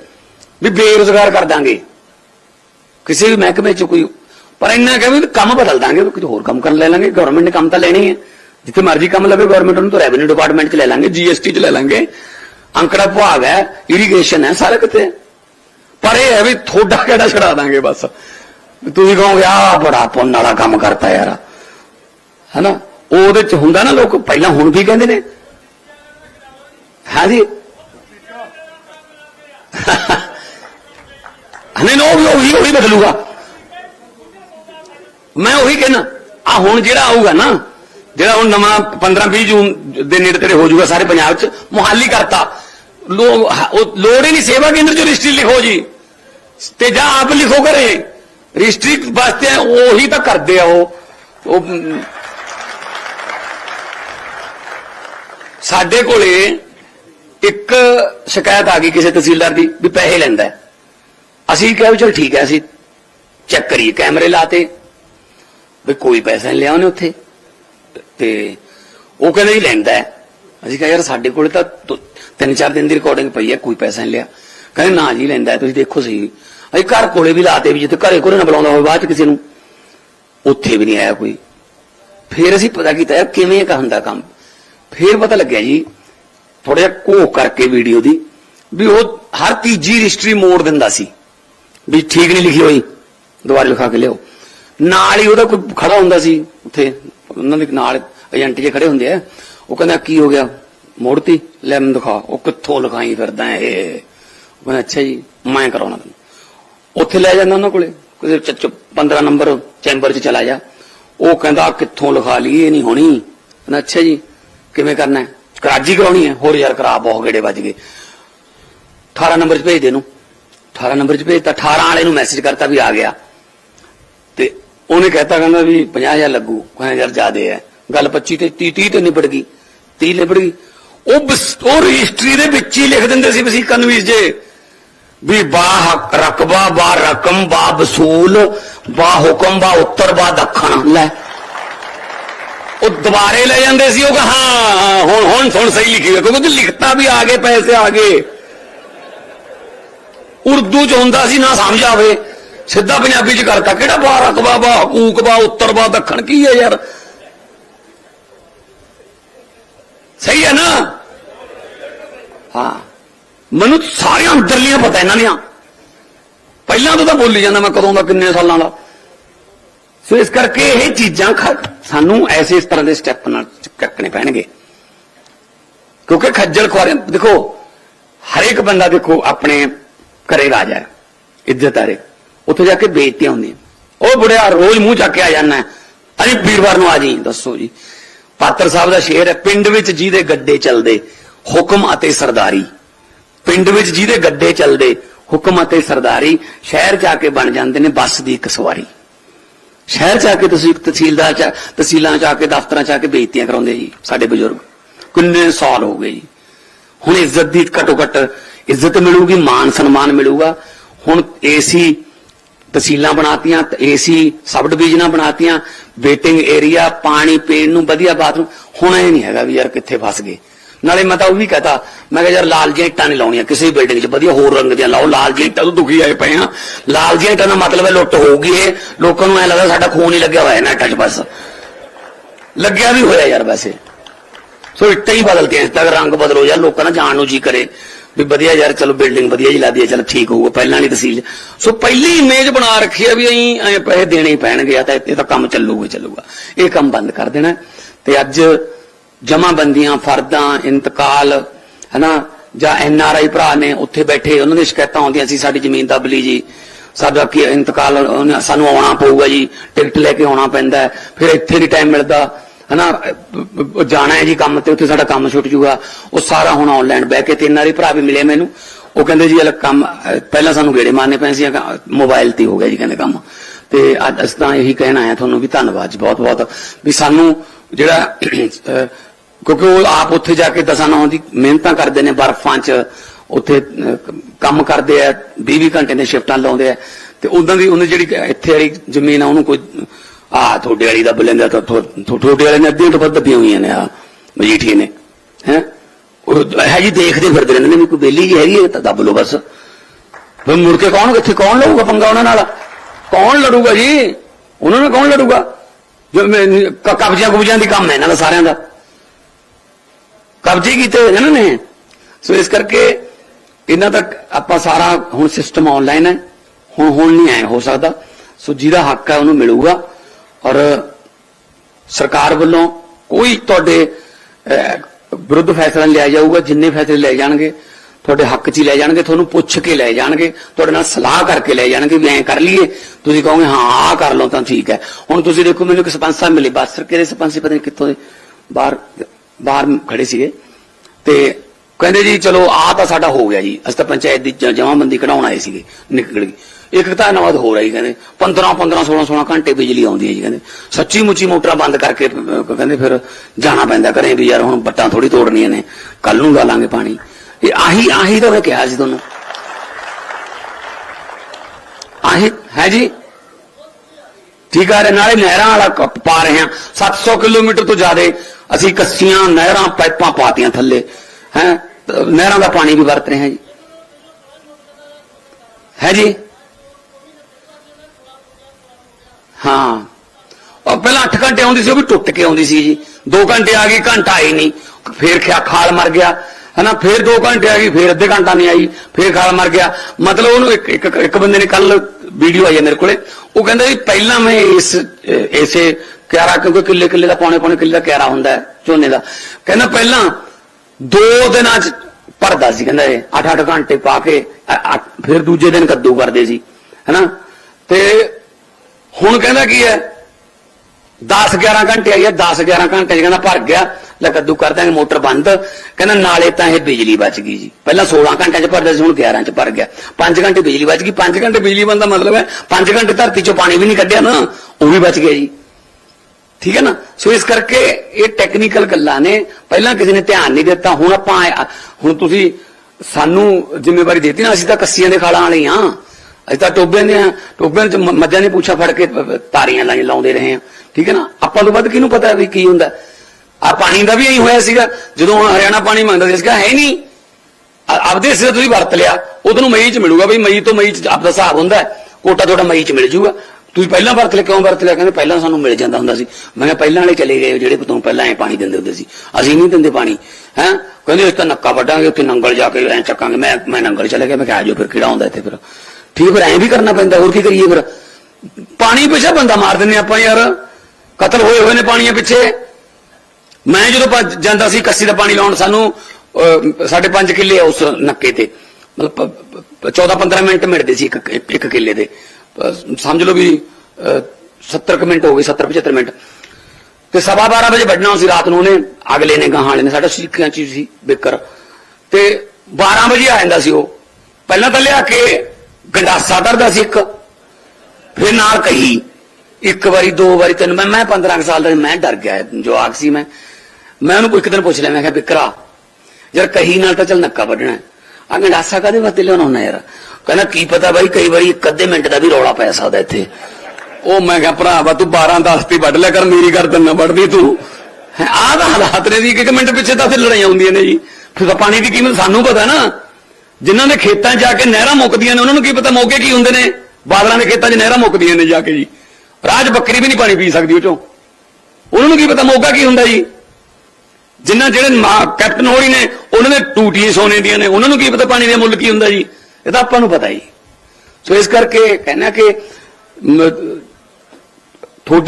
A: ਵੀ ਬੇਰੁਜ਼ਗਾਰ ਕਰ ਦਾਂਗੇ। ਕਿਸੇ ਵੀ ਮਹਿਕਮੇ ਚ ਕੋਈ ਪਰ ਇੰਨਾ ਕਹਿੰਦੇ ਵੀ ਕੰਮ ਬਦਲ ਦਾਂਗੇ, ਵੀ ਕੁਝ ਹੋਰ ਕੰਮ ਕਰਨ ਲੈ ਲਾਂਗੇ। ਗਵਰਨਮੈਂਟ ਨੇ ਕੰਮ ਤਾਂ ਲੈਣੇ ਹੈ ਜਿੱਥੇ ਮਰਜ਼ੀ ਕੰਮ ਲਵੇ ਗਵਰਨਮੈਂਟ ਨੂੰ ਤਾਂ ਰੈਵਨਿਊ ਡਿਪਾਰਟਮੈਂਟ ਚ ਲੈ ਲਾਂਗੇ ਜੀਐਸਟੀ ਚ ਲੈ ਲਾਂਗੇ। ਅੰਕੜਾ ਵਿਭਾਗ ਹੈ ਇਰੀਗੇਸ਼ਨ ਹੈ, ਸਾਰੇ ਕਿਤੇ। ਪਰ ਇਹ ਹੈ ਵੀ ਥੋੜਾ ਕਿਹੜਾ ਛੜਾ ਦਾਂਗੇ ਬਸ। ਵੀ ਤੁਸੀਂ ਕਹੋਗੇ ਆ ਬੜਾ ਪੁੰਨ ਵਾਲਾ ਕੰਮ ਕਰਤਾ ਯਾਰ। ਹੈਨਾ? ਉਹਦੇ ਚ ਹੁੰਦਾ ਨਾ ਲੋਕ, ਪਹਿਲਾਂ ਹੁਣ ਵੀ ਕਹਿੰਦੇ ਨੇ। ਹਾਂਜੀ ਹਨੇ ਨੋ ਵੀ, ਉਹੀ ਉਹੀ ਬਦਲੂਗਾ। ਮੈਂ ਉਹੀ ਕਹਿਣਾ ਆ ਹੁਣ ਜਿਹੜਾ ਆਊਗਾ ਨਾ, ਜਿਹੜਾ ਹੁਣ ਨਵਾਂ 15 20 ਜੂਨ ਦੇ ਨੇੜੇ ਤੇੜੇ ਹੋ ਜਾਊਗਾ ਸਾਰੇ ਪੰਜਾਬ 'ਚ, ਮੁਹਾਲੀ ਕਰਤਾ। ਲੋਕ ਉਹ ਲੋੜ ਹੀ ਨਹੀਂ ਸੇਵਾ ਕੇਂਦਰ 'ਚ ਰਜਿਸਟਰੀ ਲਿਖੋ ਜੀ। ਤੇ ਜਾਂ ਆਪ ਲਿਖੋ ਕਰੇ ਰਜਿਸਟਰੀ ਵਾਸਤੇ ਉਹੀ ਤਾਂ ਕਰਦੇ ਆ ਉਹ ਉਹ ਮ, ਸਾਡੇ ਕੋਲੇ ਇੱਕ ਸ਼ਿਕਾਇਤ ਆ ਗਈ ਕਿਸੇ ਤਹਿਸੀਲਦਾਰ ਦੀ ਵੀ ਪੈਸੇ ਲੈਂਦਾ ਅਸੀਂ ਕਿਹਾ ਵੀ ਚਲ ਠੀਕ ਹੈ, ਅਸੀਂ ਚੈੱਕ ਕਰੀਏ, ਕੈਮਰੇ ਲਾਤੇ ਵੀ ਕੋਈ ਪੈਸਾ ਨਹੀਂ ਲਿਆ ਉਹਨੇ ਉੱਥੇ। ਤੇ ਉਹ ਕਹਿੰਦਾ ਜੀ ਲੈਂਦਾ ਅਸੀਂ ਕਿਹਾ ਯਾਰ ਸਾਡੇ ਕੋਲੇ ਤਾਂ ਤਿੰਨ ਚਾਰ ਦਿਨ ਦੀ ਰਿਕਾਰਡਿੰਗ ਪਈ ਹੈ, ਕੋਈ ਪੈਸਾ ਨਹੀਂ ਲਿਆ। ਕਹਿੰਦੇ ਨਾ ਜੀ ਲੈਂਦਾ ਤੁਸੀਂ ਦੇਖੋ ਸਹੀ। ਅਸੀਂ ਘਰ ਕੋਲੇ ਵੀ ਲਾਤੇ ਵੀ ਜਿੱਥੇ ਘਰੇ ਕੋਲੇ ਨਾ ਬੁਲਾਉਂਦਾ ਹੋਵੇ ਬਾਅਦ ਚ ਕਿਸੇ ਨੂੰ। ਉੱਥੇ ਵੀ ਨਹੀਂ ਆਇਆ ਕੋਈ। ਫਿਰ ਅਸੀਂ ਪਤਾ ਕੀਤਾ ਯਾਰ ਕਿਵੇਂ ਕਾ ਹੁੰਦਾ ਕੰਮ। ਫੇਰ ਪਤਾ ਲੱਗਿਆ ਜੀ ਥੋੜਾ ਜਿਹਾ ਘੋਹ ਕਰਕੇ ਵੀਡੀਓ ਦੀ, ਵੀ ਉਹ ਹਰ ਤੀਜੀ ਰਜਿਸਟਰੀ ਮੋੜ ਦਿੰਦਾ ਸੀ, ਵੀ ਠੀਕ ਨਹੀਂ ਲਿਖੀ ਹੋਈ, ਦੁਬਾਰਾ ਲਿਖਾ ਕੇ ਲਿਆਓ। ਨਾਲ ਹੀ ਉਹਦਾ ਕੋਈ ਖੜਾ ਹੁੰਦਾ ਸੀ, ਉੱਥੇ, ਉਹਨਾਂ ਦੇ ਨਾਲ ਏਜੰਟ ਜੇ ਖੜੇ ਹੁੰਦੇ ਆ, ਉਹ ਕਹਿੰਦਾ, ਕੀ ਹੋ ਗਿਆ? ਮੋੜਤੀ? ਲੈ ਮੈਨੂੰ ਦਿਖਾ, ਉਹ ਕਿੱਥੋਂ ਲਿਖਾਈ ਫਿਰਦਾ ਇਹ? ਉਹ ਕਹਿੰਦਾ, ਅੱਛਾ ਜੀ, ਮੈਂ ਕਰਾਉਣਾ ਤੈਨੂੰ। ਉੱਥੇ ਲੈ ਜਾਂਦਾ ਉਹਨਾਂ ਕੋਲੇ ਕਿਸੇ ਚ- 15 ਨੰਬਰ ਚੈਂਬਰ 'ਚ ਚਲਾ ਜਾ। ਉਹ ਕਹਿੰਦਾ ਕਿੱਥੋਂ ਲਿਖਾ ਲਈ ਇਹ ਨਹੀਂ ਹੋਣੀ। ਕਹਿੰਦਾ, ਅੱਛਾ ਜੀ ਕਿਵੇਂ ਕਰਨਾ ਹੈ? ਕਰਾਜੀ ਕਰਾਉਣੀ ਹੈ। ਹੋਰ ਯਾਰ ਕਰਾ ਬਹੁਤ ਗੇੜੇ ਵੱਜ ਗਏ। 18 ਨੰਬਰ 'ਚ ਭੇਜ ਦੇ ਨੂੰ 18 ਨੰਬਰ 'ਚ ਭੇਜਤਾ 18 ਵਾਲੇ ਨੂੰ ਮੈਸੇਜ ਕਰਤਾ ਵੀ ਆ ਗਿਆ। ਤੇ ਉਹਨੇ ਕਹਿਤਾ, ਕਹਿੰਦਾ ਵੀ 50000 ਲੱਗੂ। ਕਹਿੰਦਾ, ਯਾਰ, ਜ਼ਿਆਦੇ ਹੈ। ਗੱਲ 25 ਤੇ 30 30 ਤੇ ਨਿਬੜ ਗਈ। 30 ਨਿਬੜ ਗਈ। ਉਹ ਉਹ ਰਜਿਸਟਰੀ ਦੇ ਵਿੱਚ ਹੀ ਲਿਖ ਦਿੰਦੇ ਸੀ ਵਸੀਕਾ ਵੀ ਜੇ। ਵੀ ਬਾ ਹੱਕ ਰਕਬਾ ਬਾ ਰਕਮ ਬਾ ਵਸੂਲ ਬਾ ਹੁਕਮ ਬਾ ਉੱਤਰ ਬਾ ਦੱਖਣ। ਲੈ ਉਹ ਦੁਬਾਰੇ ਲੈ ਜਾਂਦੇ ਸੀ ਉਹ ਕਿ ਹਾਂ ਹਾਂ, ਹੁਣ ਹੁਣ ਹੁਣ ਸਹੀ ਲਿਖੀ ਹੋਈ ਕਿਉਂਕਿ ਲਿਖਤਾ ਵੀ ਆ ਗਏ ਪੈਸੇ ਆ ਗਏ। ਉਰਦੂ ਚ ਹੁੰਦਾ ਸੀ ਨਾ ਸਮਝ ਆਵੇ ਸਿੱਧਾ ਪੰਜਾਬੀ ਚ ਕਰਤਾ। ਕਿਹੜਾ ਬਾ ਰਕਬਾ ਬਾ ਹਕੂਕ ਬਾ ਉੱਤਰ ਬਾ ਦੱਖਣ ਕੀ ਹੈ ਯਾਰ? ਸਹੀ ਹੈ ਨਾ? ਹਾਂ। ਮੈਨੂੰ ਸਾਰੀਆਂ ਅੰਦਰਲੀਆਂ ਪਤਾ ਇਹਨਾਂ ਦੀਆਂ। ਪਹਿਲਾਂ ਤੋਂ ਤਾਂ ਬੋਲੀ ਜਾਂਦਾ ਮੈਂ ਕਦੋਂ ਦਾ ਕਿੰਨੇ ਸਾਲਾਂ ਦਾ। ਸੋ ਇਸ ਕਰਕੇ ਇਹ ਚੀਜ਼ਾਂ ਖ- ਸਾਨੂੰ ਐਸੇ ਇਸ ਤਰ੍ਹਾਂ ਦੇ ਸਟੈਪ ਨਾਲ ਚੱਕਣੇ ਪੈਣਗੇ। ਕਿਉਂਕਿ ਖੱਜਲ ਖੁਆਰੇ ਦੇਖੋ ਹਰੇਕ ਬੰਦਾ ਦੇਖੋ, ਆਪਣੇ ਘਰੇ ਰਾਜਾ ਹੈ, ਇੱਜ਼ਤ ਆਰੇ ਉੱਥੇ ਜਾ ਕੇ ਬੇਇੱਜ਼ਤੀਆਂ ਹੁੰਦੀਆਂ। ਉਹ ਬੁੜਿਆ ਰੋਜ਼ ਮੂੰਹ ਚੱਕ ਕੇ ਆ ਜਾਂਦਾ। ਅਰੇ ਵੀਰਵਾਰ ਨੂੰ ਆ ਜੀ ਦੱਸੋ ਜੀ। ਪਾਤਰ ਸਾਹਿਬ ਦਾ ਸ਼ੇਰ ਹੈ, ਪਿੰਡ ਵਿੱਚ ਜਿਹਦੇ ਗੱਡੇ ਚੱਲਦੇ, ਹੁਕਮ ਅਤੇ ਸਰਦਾਰੀ। ਪਿੰਡ ਵਿੱਚ ਜਿਹਦੇ ਗੱਡੇ ਚੱਲਦੇ, ਹੁਕਮ ਅਤੇ ਸਰਦਾਰੀ, ਸ਼ਹਿਰ ਜਾ ਕੇ ਬਣ ਜਾਂਦੇ ਨੇ ਬੱਸ ਦੀ ਇੱਕ ਸਵਾਰੀ। ਸ਼ਹਿਰ ਚ ਆ ਕੇ ਤੁਸੀਂ ਤਹਿਸੀਲਦਾਰ ਚ ਤਹਿਸੀਲਾਂ ਚ ਆ ਕੇ ਦਫ਼ਤਰਾਂ ਚ ਆ ਕੇ ਬੇਇੱਜ਼ਤੀਆਂ ਕਰਾਉਂਦੇ ਜੀ, ਸਾਡੇ ਬਜ਼ੁਰਗ। ਕਿੰਨੇ ਸਾਲ ਹੋ ਗਏ ਜੀ। ਹੁਣ ਇੱਜ਼ਤ ਦੀ ਘਟੋ ਘਟ ਇੱਜ਼ਤ ਮਿਲੂਗੀ, ਮਾਨ ਸਨਮਾਨ ਮਿਲੂਗਾ। ਹੁਣ ਏਸੀ ਤਹਿਸੀਲਾਂ ਬਣਾਤੀਆਂ ਏਸੀ ਸਬ ਡਿਵੀਜ਼ਨਾਂ ਬਣਾਤੀਆਂ, ਵੇਟਿੰਗ ਏਰੀਆ, ਪਾਣੀ ਪੀਣ ਨੂੰ, ਵਧੀਆ ਬਾਥਰੂਮ। ਹੁਣ ਇਹ ਨਹੀਂ ਹੈਗਾ ਵੀ ਯਾਰ ਕਿੱਥੇ ਫਸ ਗਏ। ਨਾਲੇ ਮੈਂ ਤਾਂ ਉਹ ਵੀ ਕਹਤਾ, ਮੈਂ ਕਿਹਾ ਯਾਰ ਲਾਲ ਜਿਹੀਆਂ ਇੱਟਾਂ ਨਹੀਂ ਲਾਉਣੀਆਂ, ਕਿਸੇ ਬਿਲਡਿੰਗ 'ਚ ਵਧੀਆ ਹੋਰ ਰੰਗ ਦੀਆਂ ਲਾਓ, ਲਾਲ ਜਿਹੀਆਂ ਇੱਟਾਂ ਤੋਂ ਦੁਖੀ ਆਏ ਪਏ ਆ ਲਾਲ ਜਿਹੀਆਂ ਇੱਟਾਂ ਦਾ ਮਤਲਬ ਹੈ ਲੁੱਟ ਹੋਊਗੀ ਇਹ। ਲੋਕਾਂ ਨੂੰ ਐ ਲੱਗਦਾ ਸਾਡਾ ਖੂਨ ਹੀ ਲੱਗਿਆ ਹੋਇਆ ਨਾ ਇੱਟਾਂ 'ਚ ਬਸ। ਲੱਗਿਆ ਵੀ ਹੋਇਆ ਯਾਰ ਵੈਸੇ। ਸੋ ਇੱਟਾਂ ਹੀ ਬਦਲਤੀਆਂ ਇਸ ਤੱਕ ਰੰਗ ਬਦਲੋ ਯਾਰ, ਲੋਕਾਂ ਨਾਲ ਜਾਣ ਨੂੰ ਜੀ ਕਰੇ। ਵੀ ਵਧੀਆ ਯਾਰ, ਚਲੋ ਬਿਲਡਿੰਗ ਵਧੀਆ ਜੀ ਲਾਦੀ ਹੈ ਚਲ ਠੀਕ ਹੋਊਗਾ, ਪਹਿਲਾਂ ਨਹੀਂ ਤਹਿਸੀਲ ਸੋ ਪਹਿਲੀ ਇਮੇਜ ਬਣਾ ਰੱਖੀ ਆ ਵੀ ਅਸੀਂ ਐਂ ਪੈਸੇ ਦੇਣੇ ਹੀ ਪੈਣਗੇ, ਆ ਤਾਂ ਇਹ ਤਾਂ ਕੰਮ ਚੱਲੂਗਾ ਚੱਲੂਗਾ। ਇਹ ਕੰਮ ਬੰਦ ਕਰ ਦੇਣਾ। ਤੇ ਅੱਜ ਜਮਾਬੰਦੀਆਂ, ਫਰਦਾਂ, ਇੰਤਕਾਲ, ਹਨਾ? ਜਾਂ ਐਨ ਆਰ ਆਈ ਭਰਾ ਨੇ ਉੱਥੇ ਬੈਠੇ, ਉਹਨਾਂ ਦੀ ਸ਼ਿਕਾਇਤਾਂ ਆਉਂਦੀਆਂ ਸੀ, ਸਾਡੀ ਜ਼ਮੀਨ ਦੱਬ ਜੀ। ਸਾਡਾ ਕੀ ਇੰਤਕਾਲ ਸਾਨੂੰ ਆਉਣਾ ਪਊਗਾ ਜੀ, ਟਿਕਟ ਲੈ ਕੇ ਆਉਣਾ ਪੈਂਦਾ ਫਿਰ ਇੱਥੇ ਨਹੀਂ ਟਾਈਮ ਮਿਲਦਾ, ਹਨਾ? ਜਾਣਾ ਹੈ ਜੀ ਕੰਮ ਤੇ, ਉੱਥੇ ਸਾਡਾ ਕੰਮ ਛੁੱਟ ਜੂਗਾ। ਉਹ ਸਾਰਾ ਹੁਣ ਆਨਲਾਈਨ ਬਹਿ ਕੇ ਤਿੰਨ ਵਾਰੀ ਭਰਾ ਵੀ ਮਿਲੇ ਮੈਨੂੰ। ਉਹ ਕਹਿੰਦੇ ਜੀ ਇਹ ਕੰਮ, ਪਹਿਲਾਂ ਸਾਨੂੰ ਗੇੜੇ ਮਾਰਨੇ ਪੈਣ ਸੀ ਮੋਬਾਈਲ ਤੇ ਹੋ ਗਿਆ ਜੀ ਕਹਿੰਦੇ ਕੰਮ। ਤੇ ਅੱਜ ਅਸੀਂ ਤਾਂ ਇਹੀ ਕਹਿਣਾ ਆਇਆ ਤੁਹਾਨੂੰ ਵੀ ਧੰਨਵਾਦ ਜੀ ਬਹੁਤ ਬਹੁਤ ਵੀ ਸਾਨੂੰ ਜਿਹੜਾ ਕਿਉਂਕਿ ਉਹ ਆਪ ਉੱਥੇ ਜਾ ਕੇ ਦਸਾਂ ਨੌਂ ਦੀ ਮਿਹਨਤਾਂ ਕਰਦੇ ਨੇ, ਬਰਫਾਂ 'ਚ ਉੱਥੇ ਕੰਮ ਕਰਦੇ ਆ 20 ਘੰਟੇ ਨੇ ਸ਼ਿਫਟਾਂ ਲਾਉਂਦੇ ਆ। ਤੇ ਉਹਨਾਂ ਦੀ ਉਹਨੇ ਜਿਹੜੀ ਇੱਥੇ ਵਾਲੀ ਜ਼ਮੀਨ ਆ, ਉਹਨੂੰ ਕੋਈ, ਆ ਤੁਹਾਡੇ ਵਾਲੀ ਦਾ ਬਲੈਂਦਾ ਤਾਂ ਥੋ- ਤੁਹਾਡੇ ਵਾਲੇ ਨੇ ਅੱਧੀਆਂ ਤੋਂ ਵੱਧ ਦੱਬੀਆਂ ਹੋਈਆਂ ਨੇ, ਆ ਮਜੀਠੀਏ ਨੇ, ਹੈ? ਉਹ ਹੈ ਜੀ ਦੇਖਦੇ ਫਿਰਦੇ ਰਹਿੰਦੇ ਨੇ ਕੋਈ ਬੇਲੀ ਜੀ ਹੈਗੀ ਹੈ ਤਾਂ ਦੱਬ ਲਓ ਬਸ। ਫਿਰ ਮੁੜ ਕੇ ਕੌਣ ਕਿੱਥੇ ਕੌਣ ਲਊਗਾ ਪੰਗਾ ਉਹਨਾਂ ਨਾਲ? ਕੌਣ ਲੜੂਗਾ ਜੀ? ਉਹਨਾਂ ਨਾਲ ਕੌਣ ਲੜੂਗਾ? ਜੋ ਮੈਂ- ਕਬਜ਼ਿਆਂ ਕੁਬਜ਼ਿਆਂ ਦੀ ਕੰਮ ਹੈ ਇਹਨਾਂ ਦਾ ਸਾਰਿਆਂ ਦਾ। ਕਬਜ਼ੇ ਕੀਤੇ ਹੋਏ ਨੇ ਇਹਨਾਂ ਨੇ। ਸੋ ਇਸ ਕਰਕੇ ਇਹਨਾਂ ਦਾ ਆਪਾਂ ਸਾਰਾ ਹੁਣ ਸਿਸਟਮ ਆਨਲਾਈਨ ਹੈ। ਹੁਣ ਹੁਣ ਨਹੀਂ ਆਇਆ, ਹੋ ਸਕਦਾ। ਸੋ ਜਿਹਦਾ ਹੱਕ ਹੈ ਉਹਨੂੰ ਮਿਲੂਗਾ। ਔਰ ਸਰਕਾਰ ਵੱਲੋਂ ਕੋਈ ਤੁਹਾਡੇ ਵਿਰੁੱਧ ਫੈਸਲਾ ਲਿਆ ਜਾਊਗਾ, ਜਿੰਨੇ ਫੈਸਲੇ ਲੈ ਜਾਣਗੇ, ਤੁਹਾਡੇ ਹੱਕ 'ਚ ਹੀ ਲੈ ਜਾਣਗੇ, ਤੁਹਾਨੂੰ ਪੁੱਛ ਕੇ ਲੈ ਜਾਣਗੇ, ਤੁਹਾਡੇ ਨਾਲ ਸਲਾਹ ਕਰਕੇ ਲੈ ਜਾਣਗੇ ਵੀ ਐਂ ਕਰ ਲਈਏ। ਤੁਸੀਂ ਕਹੋਗੇ, ਹਾਂ, ਆਹ ਕਰ ਲਓ ਤਾਂ ਠੀਕ ਹੈ। ਹੁਣ ਤੁਸੀਂ ਦੇਖੋ, ਮੈਨੂੰ ਇੱਕ ਸਰਪੰਚ ਸਾਹਿਬ ਮਿਲੇ, ਬਾਸਰ ਕਿਹੜੇ ਸਰਪੰਚ ਪਤਾ ਨਹੀਂ ਕਿੱਥੋਂ ਦੇ, ਬਾਹਰ ਬਾਹਰ ਖੜੇ ਸੀਗੇ। ਤੇ ਕਹਿੰਦੇ ਜੀ, ਚਲੋ, ਆਹ ਤਾਂ ਸਾਡਾ ਹੋ ਗਿਆ ਜੀ। ਅਸੀਂ ਤਾਂ ਪੰਚਾਇਤ ਦੀ ਜ- ਜਮਾਂਬੰਦੀ ਕਢਾਉਣ ਆਏ ਸੀਗੇ, ਨਿਕਲ ਗਈ ਇੱਕ ਤਾਂ ਨਵਾਦ ਹੋ ਰਹੀ ਕਹਿੰਦੇ 15 15 16 16 ਘੰਟੇ ਬਿਜਲੀ ਆਉਂਦੀ ਹੈ ਜੀ, ਕਹਿੰਦੇ। ਸੱਚੀ ਮੁੱਚੀ ਮੋਟਰਾਂ ਬੰਦ ਕਰਕੇ ਕਹਿੰਦੇ ਫਿਰ ਜਾਣਾ ਪੈਂਦਾ, ਘਰੇ ਵੀ ਯਾਰ ਹੁਣ ਬੱਟਾਂ ਥੋੜੀ ਤੋੜਨੀਆਂ ਨੇ ਕੱਲ ਨੂੰ ਲਾ ਲਾਂਗੇ ਪਾਣੀ। ਇਹ ਆਹੀ ਆਹੀ ਤਾਂ ਮੈਂ ਕਿਹਾ ਸੀ ਤੁਹਾਨੂੰ। ਆਹੀ, ਹੈ ਜੀ? ਠੀਕ ਆ ਰੇ ਨਾਲੇ ਨਹਿਰਾਂ ਵਾਲਾ ਪਾ ਰਹੇ ਹਾਂ। 700 ਕਿਲੋਮੀਟਰ ਤੋਂ ਜ਼ਿਆਦਾ ਅਸੀਂ ਕੱਸੀਆਂ, ਨਹਿਰਾਂ, ਪਾਈਪਾਂ ਪਾਤੀਆਂ ਥੱਲੇ। ਹੈ? ਨਹਿਰਾਂ ਦਾ ਪਾਣੀ ਵੀ ਵਰਤ ਰਹੇ ਹਾਂ ਜੀ। ਹੈ ਜੀ? ਹਾਂ। ਉਹ ਪਹਿਲਾਂ 8 ਘੰਟੇ ਆਉਂਦੀ ਸੀ, ਉਹ ਵੀ ਟੁੱਟ ਕੇ ਆਉਂਦੀ ਸੀ ਜੀ। 2 ਘੰਟੇ ਆ ਗਈ, ਘੰਟਾ ਆਈ ਨਹੀਂ। ਫੇਰ ਖਿਆ, ਖਾਲ ਮਰ ਗਿਆ। ਹਨਾ? ਫੇਰ 2 ਘੰਟੇ ਆ ਗਈ, ਫੇਰ ਅੱਧੇ ਘੰਟਾ ਨਹੀਂ ਆਈ। ਫੇਰ ਖਾਲ ਮਰ ਗਿਆ। ਮਤਲਬ ਉਹਨੂੰ ਇੱਕ ਇੱਕ ਬੰਦੇ ਨੇ ਕੱਲ ਵੀਡੀਓ ਆਈ ਹੈ ਮੇਰੇ ਕੋਲੇ। ਉਹ ਕਹਿੰਦਾ ਵੀ ਪਹਿਲਾਂ ਮੈਂ ਇਸ ਇਸੇ ਕਿਆਰਾ, ਕਿਉਂਕਿ ਕਿੱਲੇ ਕਿੱਲੇ ਦਾ, ਪੌਣੇ ਪੌਣੇ ਕਿੱਲੇ ਦਾ ਕਿਆਰਾ ਹੁੰਦਾ ਹੈ, ਝੋਨੇ ਦਾ। ਕਹਿੰਦਾ ਪਹਿਲਾਂ ਦੋ ਦਿਨਾਂ ਚ ਭਰਦਾ ਸੀ, ਕਹਿੰਦਾ ਇਹ। 8-8 ਘੰਟੇ ਪਾ ਕੇ ਫਿਰ ਦੂਜੇ ਦਿਨ ਕੱਦੂ ਕਰਦੇ ਸੀ, ਹੈਨਾ? ਤੇ ਹੁਣ ਕਹਿੰਦਾ ਕੀ ਹੈ? 10 11 ਘੰਟੇ ਆਈ ਹੈ 10 11 ਘੰਟੇ ਚ ਕਹਿੰਦਾ ਭਰ ਗਿਆ। ਲੈ ਕੱਦੂ ਕਰ ਦਾਂਗੇ ਮੋਟਰ ਬੰਦ। ਕਹਿੰਦਾ ਨਾਲੇ ਤਾਂ ਇਹ ਬਿਜਲੀ ਬਚ ਗਈ ਜੀ। ਪਹਿਲਾਂ 16 ਘੰਟਿਆਂ ਚ ਭਰਦਾ ਸੀ, ਹੁਣ 11 ਚ ਭਰ ਗਿਆ। 5 ਘੰਟੇ ਬਿਜਲੀ ਬਚ ਗਈ। 5 ਘੰਟੇ ਬਿਜਲੀ ਬੰਦ ਦਾ ਮਤਲਬ ਹੈ 5 ਘੰਟੇ ਧਰਤੀ ਚੋਂ ਪਾਣੀ ਵੀ ਨਹੀਂ ਕੱਢਿਆ ਨਾ, ਉਹ ਵੀ ਬਚ ਗਿਆ ਜੀ। ਠੀਕ ਹੈ ਨਾ? ਸੋ ਇਸ ਕਰਕੇ ਇਹ ਟੈਕਨੀਕਲ ਗੱਲਾਂ ਨੇ। ਪਹਿਲਾਂ ਕਿਸੇ ਨੇ ਧਿਆਨ ਨਹੀਂ ਦਿੱਤਾ, ਹੁਣ ਆਪਾਂ ਹੁਣ ਤੁਸੀਂ ਸਾਨੂੰ ਜ਼ਿੰਮੇਵਾਰੀ ਦਿੱਤੀ ਨਾ, ਅਸੀਂ ਤਾਂ ਕੱਸੀਆਂ ਦੇ ਖਾਲਾਂ ਵਾਲੇ ਹਾਂ। ਅਸੀਂ ਤਾਂ ਟੋਬਿਆਂ ਦੇ ਹਾਂ। ਟੋਬਿਆਂ ਚ ਮੱਝਾਂ ਨੇ ਪੁੱਛਾ ਫੜ ਕੇ ਤਾਰੀਆਂ ਲਾਈ ਲਾਉਂਦੇ ਰਹੇ ਹਾਂ। ਠੀਕ ਹੈ ਨਾ? ਆਪਾਂ ਤੋਂ ਵੱਧ ਕਿਹਨੂੰ ਪਤਾ ਵੀ ਕੀ ਹੁੰਦਾ? ਆ ਪਾਣੀ ਦਾ ਵੀ ਇਹੀ ਹੋਇਆ ਸੀਗਾ। ਜਦੋਂ ਹੁਣ ਹਰਿਆਣਾ ਪਾਣੀ ਮੰਗਦਾ ਸੀ, ਅਸੀਂ ਹੈ ਨਹੀਂ। ਆਪਦੇ ਸਿਰ ਤੁਸੀਂ ਵਰਤ ਲਿਆ। ਉਦੋਂ ਨੂੰ ਮਈ ਚ ਮਿਲੂਗਾ ਬਈ, ਮਈ ਤੋਂ ਮਈ ਚ ਆਪਦਾ ਹਿਸਾਬ ਹੁੰਦਾ। ਕੋਟਾ ਤੁਹਾਡਾ ਮਈ ਚ ਮਿਲ ਜੂਗਾ। ਤੁਸੀਂ ਪਹਿਲਾਂ ਵਰਤ ਲਿਆ, ਕਿਉਂ ਵਰਤ ਲਿਆ? ਕਹਿੰਦੇ ਪਹਿਲਾਂ ਸਾਨੂੰ ਮਿਲ ਜਾਂਦਾ ਹੁੰਦਾ ਸੀ। ਮੈਂ ਕਿਹਾ, ਪਹਿਲਾਂ ਵਾਲੇ ਚਲੇ ਗਏ, ਜਿਹੜੇ ਤੁਹਾਨੂੰ ਪਹਿਲਾਂ ਐ ਪਾਣੀ ਦਿੰਦੇ ਹੁੰਦੇ ਸੀ। ਅਸੀਂ ਨਹੀਂ ਦਿੰਦੇ ਪਾਣੀ। ਹੈ? ਕਹਿੰਦੇ ਉਸ ਤਾਂ ਨੱਕਾ ਵੱਢਾਂਗੇ, ਉੱਥੇ ਨੰਗਲ ਜਾ ਕੇ ਐ ਚੱਕਾਂਗੇ। ਮੈਂ ਮੈਂ ਨੰਗਲ ਚਲੇ ਗਿਆ, ਮੈਂ ਕਿਹਾ ਆਜੋ ਫਿਰ, ਕਿਹੜਾ ਹੁੰਦਾ ਇੱਥੇ ਫਿਰ? ਠੀਕ, ਫਿਰ ਐ ਵੀ ਕਰਨਾ ਪੈਂਦਾ, ਹੋਰ ਕੀ ਕਰੀਏ ਫਿਰ? ਪਾਣੀ ਪਿੱਛੇ ਬੰਦਾ ਮਾਰ ਦਿੰਨੇ ਆਪਾਂ ਯਾਰ। ਕਤਲ ਹੋਏ ਹੋਏ ਨੇ ਪਾਣੀਆਂ ਪਿੱਛੇ। ਮੈਂ ਜਦੋਂ ਜਾਂਦਾ ਸੀ, ਕੱਸੀ ਦਾ ਪਾਣੀ ਲਾਉਣ, ਸਾਨੂੰ ਸਾਡੇ 5 ਕਿੱਲੇ ਆ ਉਸ ਨੱਕੇ ਤੇ। ਮਤਲਬ 14-15 ਮਿੰਟ ਮਿਲਦੇ ਸੀ ਇੱਕ, ਇੱਕ- ਕਿੱਲੇ ਦੇ। ਸਮਝ ਲਓ ਵੀ 70 ਮਿੰਟ ਹੋ ਗਏ 70-75 ਮਿੰਟ। ਤੇ ਸਵਾ 12 ਵਜੇ ਵੱਢਣਾ ਸੀ, ਰਾਤ ਨੂੰ ਉਹਨੇ, ਅਗਲੇ ਨੇ, ਗਾਹਾਂ ਵਾਲੇ ਨੇ, ਸਾਡਾ ਸਿੱਖਿਆਂ ਚ ਸੀ, ਬਿਕਰ। ਤੇ 12 ਵਜੇ ਆ ਜਾਂਦਾ ਸੀ ਉਹ। ਪਹਿਲਾਂ ਤਾਂ ਲਿਆ ਕੇ ਗੰਡਾਸਾ ਧਰਦਾ ਸੀ ਇੱਕ, ਫਿਰ ਨਾਲ ਕਹੀ, ਇੱਕ ਵਾਰੀ, ਦੋ ਵਾਰੀ, ਤਿੰਨ, ਮੈਂ ਮੈਂ 15 ਕੁ ਸਾਲ ਦਾ ਮੈਂ ਡਰ ਗਿਆ ਜੋ ਜਵਾਕ ਸੀ ਮੈਂ। ਮੈਂ ਉਹਨੂੰ ਇੱਕ ਦਿਨ ਪੁੱਛ ਲਿਆ, ਮੈਂ ਕਿਹਾ, ਬਿਕਰਾ, ਯਾਰ ਕਹੀ ਨਾਲ ਤਾਂ ਚੱਲ ਨੱਕਾ ਵੱਢਣਾ ਆ ਗੰਡਾਸਾ ਕਦੇ ਵਾਸਤੇ ਲਿਆਉਣਾ ਹੁੰਦਾ ਯਾਰ? ਕਹਿੰਦਾ, ਕੀ ਪਤਾ ਬਾਈ, ਕਈ ਵਾਰੀ ਇੱਕ ਅੱਧੇ ਮਿੰਟ ਦਾ ਵੀ ਰੌਲਾ ਪੈ ਸਕਦਾ ਇੱਥੇ। ਉਹ ਮੈਂ ਕਿਹਾ ਭਰਾਵਾ ਤੂੰ 12 10 ਤੇ ਵੱਢ ਲਿਆ ਕਰ, ਮੇਰੀ ਗਰਦਨ ਨਾ ਵੱਢਦੀ ਤੂੰ। ਆਹ ਤਾਂ ਹਾਲਾਤ ਨੇ ਜੀ ਇੱਕ ਮਿੰਟ ਪਿੱਛੇ ਤਾਂ ਫਿਰ ਲੜਾਈਆਂ ਹੁੰਦੀਆਂ ਨੇ ਜੀ। ਫਿਰ ਤਾਂ ਪਾਣੀ ਦੀ ਕੀਮਤ ਸਾਨੂੰ ਪਤਾ ਨਾ। ਜਿਨ੍ਹਾਂ ਦੇ ਖੇਤਾਂ 'ਚ ਜਾ ਕੇ ਨਹਿਰਾਂ ਮੁੱਕਦੀਆਂ ਨੇ, ਉਹਨਾਂ ਨੂੰ ਕੀ ਪਤਾ ਮੌਕੇ ਕੀ ਹੁੰਦੇ ਨੇ? ਬਾਦਲਾਂ ਦੇ ਖੇਤਾਂ 'ਚ ਨਹਿਰਾਂ ਮੁੱਕਦੀਆਂ ਨੇ ਜਾ ਕੇ ਜੀ। ਰਾਜ ਬੱਕਰੀ ਵੀ ਨਹੀਂ ਪਾਣੀ ਪੀ ਸਕਦੀ ਉਹ ਚੋਂ। ਉਹਨਾਂ ਨੂੰ ਕੀ ਪਤਾ ਮੌਕਾ ਕੀ ਹੁੰਦਾ ਜੀ? ਜਿੰਨਾ ਜਿਹੜੇ ਮਾ- ਕੈਪਟਨ ਹੋਰੀ ਨੇ, ਉਹਨਾਂ ਦੇ ਟੂਟੀਆਂ ਸੋਨੇ ਦੀਆਂ ਨੇ। ਉਹਨਾਂ ਨੂੰ ਕੀ ਪਤਾ ਪਾਣੀ ਦਾ ਮੁੱਲ ਕੀ ਹੁੰਦਾ ਜੀ? ਇਹ ਤਾਂ ਆਪਾਂ ਨੂੰ ਪਤਾ ਹੀ ਸੋ ਇਸ ਕਰਕੇ ਕਹਿੰਦਾ ਕਿ ਮ-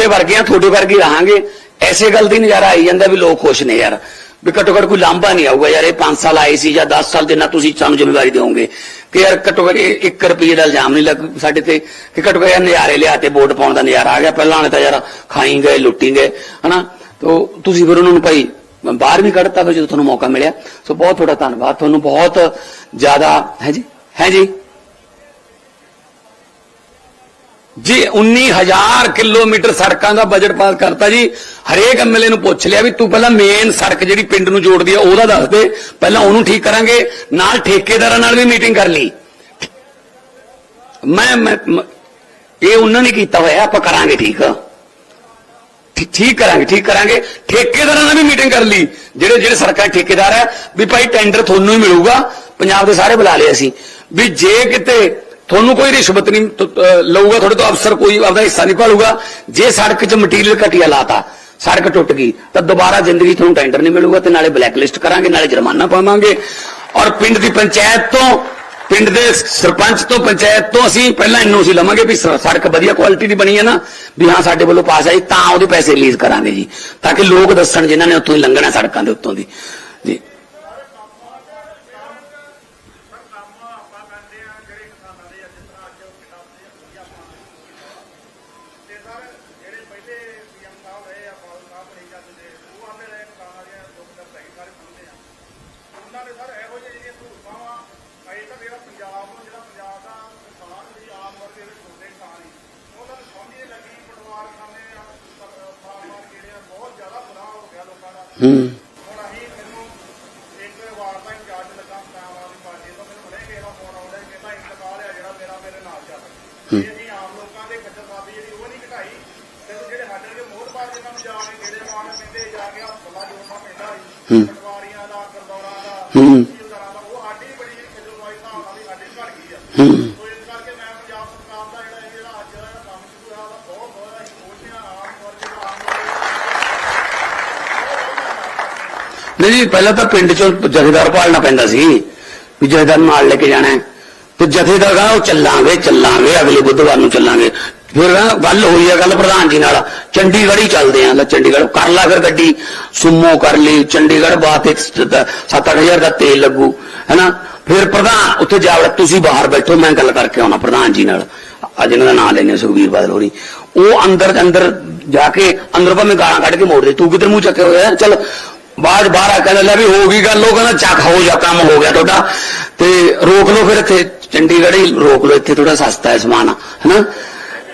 A: ਵਰਗੇ ਆ, ਤੁਹਾਡੇ ਵਰਗੇ ਰਹਾਂਗੇ। ਐਸੇ ਗੱਲ ਦੀ ਨਜ਼ਾਰਾ ਆਈ ਜਾਂਦਾ ਵੀ ਲੋਕ ਖੁਸ਼ ਨੇ ਯਾਰ। ਵੀ ਘੱਟੋ ਘੱਟ ਕੋਈ ਲਾਂਭਾ ਨਹੀਂ ਆਊਗਾ ਯਾਰ। ਇਹ 5 ਸਾਲ ਆਏ ਸੀ ਜਾਂ 10 ਸਾਲ ਦੇ ਨਾਲ ਤੁਸੀਂ ਸਾਨੂੰ ਜ਼ਿੰਮੇਵਾਰੀ ਦਿਓਗੇ ਕਿ ਯਾਰ ਘੱਟੋ ਘੱਟ 1 ਰੁਪਏ ਦਾ ਇਲਜ਼ਾਮ ਨਹੀਂ ਲੱਗ ਸਾਡੇ ਤੇ ਕਿ ਘੱਟੋ ਘੱਟ ਨਜ਼ਾਰੇ ਲਿਆ ਤੇ ਵੋਟ ਪਾਉਣ ਦਾ ਨਜ਼ਾਰਾ ਆ ਗਿਆ। ਪਹਿਲਾਂ ਵਾਲੇ ਤਾਂ ਯਾਰ ਖਾਈ ਗਏ, ਲੁੱਟੀ ਗਏ, ਹਨਾ? ਤੋ ਤੁਸੀਂ ਫਿਰ ਉਹਨਾਂ ਨੂੰ ਭਾਈ ਬਾਹਰ ਵੀ ਕੱਢਤਾ ਫਿਰ ਜਦੋਂ ਤੁਹਾਨੂੰ ਮੌਕਾ ਮਿਲਿਆ। ਸੋ ਬਹੁਤ ਤੁਹਾਡਾ ਧੰਨਵਾਦ। ਤੁਹਾਨੂੰ ਬਹੁਤ ਜ਼ਿਆਦਾ ਹੈ ਜੀ? ਹੈ ਜੀ? ਜੀ 19000 ਕਿਲੋਮੀਟਰ ਸੜਕਾਂ ਦਾ ਬਜਟ ਪਾਸ ਕਰਤਾ ਜੀ। ਹਰੇਕ ਐਮਐਲਏ ਨੂੰ ਪੁੱਛ ਲਿਆ ਵੀ ਤੂੰ ਪਹਿਲਾਂ ਮੇਨ ਸੜਕ ਜਿਹੜੀ ਪਿੰਡ ਨੂੰ ਜੋੜਦੀ ਆ, ਉਹਦਾ ਦੱਸ ਦੇ। ਪਹਿਲਾਂ ਉਹਨੂੰ ਠੀਕ ਕਰਾਂਗੇ। ਨਾਲ ਠੇਕੇਦਾਰਾਂ ਨਾਲ ਵੀ ਮੀਟਿੰਗ ਕਰ ਲਈ। ਮੈਂ ਮੈਂ- ਇਹ ਉਹਨਾਂ ਨੇ ਕੀਤਾ ਹੋਇਆ, ਆਪਾਂ ਕਰਾਂਗੇ ਠੀਕ। ਠੀਕ ਕਰਾਂਗੇ ਠੀਕ ਕਰਾਂਗੇ। ਠੇਕੇਦਾਰਾਂ ਨਾਲ ਵੀ ਮੀਟਿੰਗ ਕਰ ਲਈ। ਜਿਹੜੇ ਜਿਹੜੇ ਸਰਕਾਰੀ ਠੇਕੇਦਾਰ ਹੈ ਵੀ ਭਾਈ ਟੈਂਡਰ ਤੁਹਾਨੂੰ ਹੀ ਮਿਲੂਗਾ। ਪੰਜਾਬ ਦੇ ਸਾਰੇ ਬੁਲਾ ਲਏ ਅਸੀਂ। ਵੀ ਜੇ ਕਿਤੇ ਤੁਹਾਨੂੰ ਕੋਈ ਰਿਸ਼ਵਤ ਨਹੀਂ ਲਊਗਾ ਤੁਹਾਡੇ ਤੋਂ, ਅਫਸਰ ਕੋਈ ਆਪਦਾ ਹਿੱਸਾ ਨਹੀਂ ਭਾਲੂਗਾ। ਜੇ ਸੜਕ 'ਚ ਮਟੀਰੀਅਲ ਘਟੀਆ ਲਾਤਾ, ਸੜਕ ਟੁੱਟ ਗਈ, ਤਾਂ ਦੁਬਾਰਾ ਜ਼ਿੰਦਗੀ ਤੁਹਾਨੂੰ ਟੈਂਡਰ ਨਹੀਂ ਮਿਲੂਗਾ ਤੇ ਨਾਲੇ ਬਲੈਕ ਲਿਸਟ ਕਰਾਂਗੇ, ਨਾਲੇ ਜੁਰਮਾਨਾ ਪਾਵਾਂਗੇ। ਔਰ ਪਿੰਡ ਦੀ ਪੰਚਾਇਤ ਤੋਂ ਪਿੰਡ ਦੇ ਸਰਪੰਚ ਤੋਂ, ਪੰਚਾਇਤ ਤੋਂ ਅਸੀਂ ਪਹਿਲਾਂ ਐਨਓਸੀ ਲਵਾਂਗੇ ਵੀ ਸੜਕ ਵਧੀਆ ਕੁਆਲਿਟੀ ਦੀ ਬਣੀ ਹੈ ਨਾ, ਵੀ ਹਾਂ ਸਾਡੇ ਵੱਲੋਂ ਪਾਸ ਆਈ, ਤਾਂ ਉਹਦੇ ਪੈਸੇ ਰਿਲੀਜ਼ ਕਰਾਂਗੇ ਜੀ। ਤਾਂ ਕਿ ਲੋਕ ਦੱਸਣ ਜਿਨ੍ਹਾਂ ਨੇ ਉੱਥੋਂ ਹੀ ਲੰਘਣਾ ਸੜਕਾਂ ਦੇ ਉੱਤੋਂ ਦੀ ਜੀ ਹੂੰ
B: ਹੁਣ ਅਸੀਂ ਮੈਨੂੰ ਇੱਕ ਵਾਰ ਦਾ ਇੰਚਾਰਜ ਲੱਗਾ ਪੰਜਾਬ ਆਦਮੀ ਪਾਰਟੀ ਤੋਂ ਮੈਨੂੰ ਹੁਣੇ ਕਿਸੇ ਦਾ ਫੋਨ ਆਉਂਦਾ ਕਿ ਕਹਿੰਦਾ ਇੰਤਕਾਲ ਆ ਜਿਹੜਾ ਮੇਰਾ ਮੇਰੇ ਨਾਲ ਚੱਲ ਜੇ ਅਸੀਂ ਆਮ ਲੋਕਾਂ ਦੇ ਖੱਜਲਵਾਦੀ ਜਿਹੜੀ ਉਹ ਨਹੀਂ ਘਟਾਈ ਤੇ ਜਿਹੜੇ ਸਾਡੇ ਦੇ ਮੋਹਤਬਾਰ ਜਿਹਨਾਂ ਨੂੰ ਜਾ ਕੇ ਜਿਹੜੇ ਮਾਣ ਪੈਂਦੇ ਜਾ ਕੇ ਹਸਪਤਾਲ ਜੋੜਨਾ ਪੈਂਦਾ ਸੀ ਪਟਵਾਰੀਆਂ ਦਾ ਗਰਦੌਰਾਂ ਦਾ
A: ਹੂੰ।
B: ਤਹਿਸੀਲਦਾਰਾਂ ਦਾ ਉਹ ਸਾਡੀ ਬੜੀ ਜਿਹੜੀ ਖੱਜਲਵਾਈ ਹਿਸਾਬ ਨਾਲ ਵੀ ਸਾਡੀ ਘਟ ਗਈ ਆ
A: ਹੂੰ
B: ਸੋ ਇਸ ਕਰਕੇ ਮੈਂ ਪੰਜਾਬ ਸਰਕਾਰ ਦਾ ਜਿਹੜਾ ਇਹ ਜਿਹੜਾ ਅੱਜ ਦਾ ਜਿਹੜਾ ਕੰਮ ਸ਼ੁਰੂ ਹੋਇਆ ਉਹਦਾ ਬਹੁਤ ਬਹੁਤ ਅਸੀਂ ਸੋਚਦੇ ਹਾਂ ਆਮ ਤੌਰ ਤੇ ਆਮ ਲੋਕ
A: ਨਹੀਂ ਜੀ, ਪਹਿਲਾਂ ਤਾਂ ਪਿੰਡ ਚੋਂ ਜਥੇਦਾਰ ਪਾਲਣਾ ਪੈਂਦਾ ਸੀ ਵੀ ਜਥੇਦਾਰ ਨਾਲ ਲੈ ਕੇ ਜਾਣਾ ਤੇ ਜਥੇਦਾਰ ਕਹਿੰਦਾ, ਉਹ ਚੱਲਾਂਗੇ ਚੱਲਾਂਗੇ, ਅਗਲੇ ਬੁੱਧਵਾਰ ਨੂੰ ਚੱਲਾਂਗੇ। ਫਿਰ ਨਾ ਗੱਲ ਹੋਈ ਹੈ ਗੱਲ ਪ੍ਰਧਾਨ ਜੀ ਨਾਲ। ਚੰਡੀਗੜ੍ਹ ਹੀ ਚੱਲਦੇ ਆਂ, ਲੈ ਚੰਡੀਗੜ੍ਹ। ਕਰ ਲਾ ਫਿਰ ਗੱਡੀ, ਸੁਮੋ ਕਰ ਲਈ, ਚੰਡੀਗੜ੍ਹ ਬਾਤ ਇੱਕ 7-8000 ਦਾ ਤੇਲ ਲੱਗੂ, ਹੈਨਾ? ਫਿਰ ਪ੍ਰਧਾਨ ਉੱਥੇ ਜਾ ਵੜ ਤੁਸੀਂ ਬਾਹਰ ਬੈਠੋ, ਮੈਂ ਗੱਲ ਕਰਕੇ ਆਉਣਾ ਪ੍ਰਧਾਨ ਜੀ ਨਾਲ। ਅੱਜ ਇਹਨਾਂ ਦਾ ਨਾਮ ਲੈਣੇ ਸੁਖਬੀਰ ਬਾਦਲ ਹੋਰੀ। ਉਹ ਅੰਦਰ ਅੰਦਰ ਜਾ ਕੇ, ਅੰਦਰ ਭਾਵੇਂ ਗਾਲਾਂ ਕੱਢ ਕੇ ਮੋੜ ਦੇ, ਤੂੰ ਕਿੱਧਰ ਮੂੰਹ ਚੱਕੇ ਹੋਇਆ? ਚੱਲ ਬਾਅਦ 'ਚ ਬਾਹਰ ਆ ਕਹਿੰਦਾ ਲੈ ਵੀ ਹੋ ਗਈ ਗੱਲ, ਉਹ ਕਹਿੰਦਾ ਚੱਕ, ਹੋ ਜਾ, ਕੰਮ ਹੋ ਗਿਆ ਤੁਹਾਡਾ। ਤੇ ਰੋਕ ਲਓ ਫਿਰ ਇੱਥੇ, ਚੰਡੀਗੜ੍ਹ ਹੀ ਰੋਕ ਲਓ, ਇੱਥੇ ਥੋੜਾ ਸਸਤਾ ਹੈ ਸਮਾਨ, ਹਨਾ?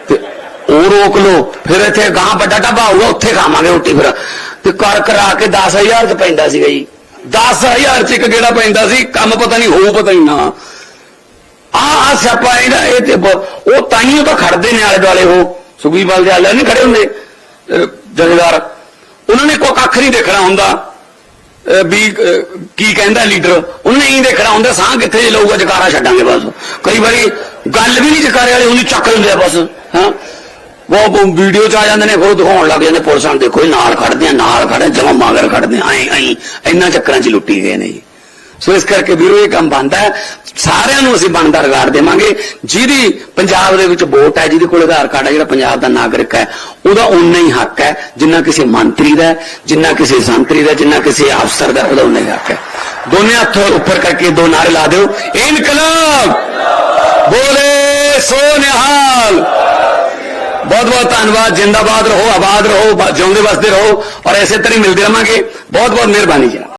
A: ਤੇ ਉਹ ਰੋਕ ਲਓ, ਫਿਰ ਇੱਥੇ ਗਾਂ ਵੱਡਾ ਢਾਬਾ ਹੋਊਗਾ, ਉੱਥੇ ਖਾਵਾਂਗੇ ਰੋਟੀ ਫਿਰ। ਤੇ ਕਰ ਕਰਾ ਕੇ 10000 ਚ ਪੈਂਦਾ ਸੀਗਾ ਜੀ। 10000 ਚ ਇੱਕ ਗੇੜਾ ਪੈਂਦਾ ਸੀ, ਕੰਮ ਪਤਾ ਨਹੀਂ, ਹੋਊ ਪਤਾ ਨਹੀਂ ਨਾ। ਆ ਆ ਸਿਆਪਾ ਇਹਦਾ ਇਹ ਤੇ ਬ- ਉਹ ਤਾਈਓ ਤਾਂ ਖੜਦੇ ਨੇ ਆਲੇ ਦੁਆਲੇ ਉਹ, ਸੁਖਬੀਰ ਦੇ ਆਲੇ ਨਹੀਂ ਖੜੇ ਹੁੰਦੇ, ਅਹ ਜਥੇਦਾਰ। ਉਹਨਾਂ ਨੇ ਕੋਈ ਕੱਖ ਨਹੀਂ ਦੇਖਣਾ ਹੁੰਦਾ। ਵੀ ਕੀ ਕਹਿੰਦਾ ਲੀਡਰ? ਉਹਨੇ ਹੀ ਦੇਖਣਾ ਹੁੰਦਾ, ਸਾਹ ਕਿੱਥੇ ਜੇ ਲਊਗਾ, ਜਕਾਰਾ ਛੱਡਾਂਗੇ ਬਸ। ਕਈ ਵਾਰੀ ਗੱਲ ਵੀ ਨਹੀਂ ਜਕਾਰੇ ਵਾਲੇ, ਉਹਨੂੰ ਚੱਕ ਲੈਂਦੇ ਆ ਬਸ, ਹਾਂ। ਉਹ ਵੀਡੀਓ ਚ ਆ ਜਾਂਦੇ ਨੇ, ਫਿਰ ਦਿਖਾਉਣ ਲੱਗ ਜਾਂਦੇ, ਪੁਲਿਸਾਂ ਨੂੰ ਦੇਖੋ, ਇਹ ਨਾਲ ਖੜਦੇ ਆ, ਨਾਲ ਖੜੇ ਜਮਾ ਮਾਗਰ ਖੜਦੇ ਆ, ਐਂ ਐਂ ਇੰਨਾ ਚੱਕਰਾਂ 'ਚ ਲੁੱਟੀ ਗਏ ਨੇ ਜੀ। ਸੋ ਇਸ ਕਰਕੇ ਵੀਰੋ ਇਹ ਕੰਮ ਬੰਦਾ ਸਾਰਿਆਂ ਨੂੰ ਅਸੀਂ ਬਣਦਾ ਰਗਾੜ ਦੇਵਾਂਗੇ। ਜਿਹਦੀ ਪੰਜਾਬ ਦੇ ਵਿੱਚ ਵੋਟ ਹੈ, ਜਿਹਦੇ ਕੋਲ ਆਧਾਰ ਕਾਰਡ ਹੈ, ਜਿਹੜਾ ਪੰਜਾਬ ਦਾ ਨਾਗਰਿਕ ਹੈ, ਉਹਦਾ ਉਨਾ ਹੀ ਹੱਕ ਹੈ, ਜਿੰਨਾ ਕਿਸੇ ਮੰਤਰੀ ਦਾ ਜਿੰਨਾ ਕਿਸੇ ਸੰਤਰੀ ਦਾ ਜਿੰਨਾ ਕਿਸੇ ਅਫਸਰ ਦਾ ਉਹਦਾ ਉਨਾ ਹੀ ਹੱਕ ਹੈ। ਦੋਨੇ ਹੱਥ ਉੱਪਰ ਕਰਕੇ ਦੋ ਨਾਰੇ ਲਾ ਦਿਓ। ਇਨਕਲਾਬ! ਬੋਲੇ ਸੋ ਨਿਹਾਲ! ਬਹੁਤ ਬਹੁਤ ਧੰਨਵਾਦ। ਜਿੰਦਾਬਾਦ ਰਹੋ, ਆਬਾਦ ਰਹੋ ਜਿਉਂਦੇ ਵਸਦੇ ਰਹੋ। ਔਰ ਐਸੇ ਤਰ੍ਹਾਂ ਹੀ ਮਿਲਦੇ ਰਹਾਂਗੇ ਬਹੁਤ ਬਹੁਤ ਮਿਹਰਬਾਨੀ ਜੀ।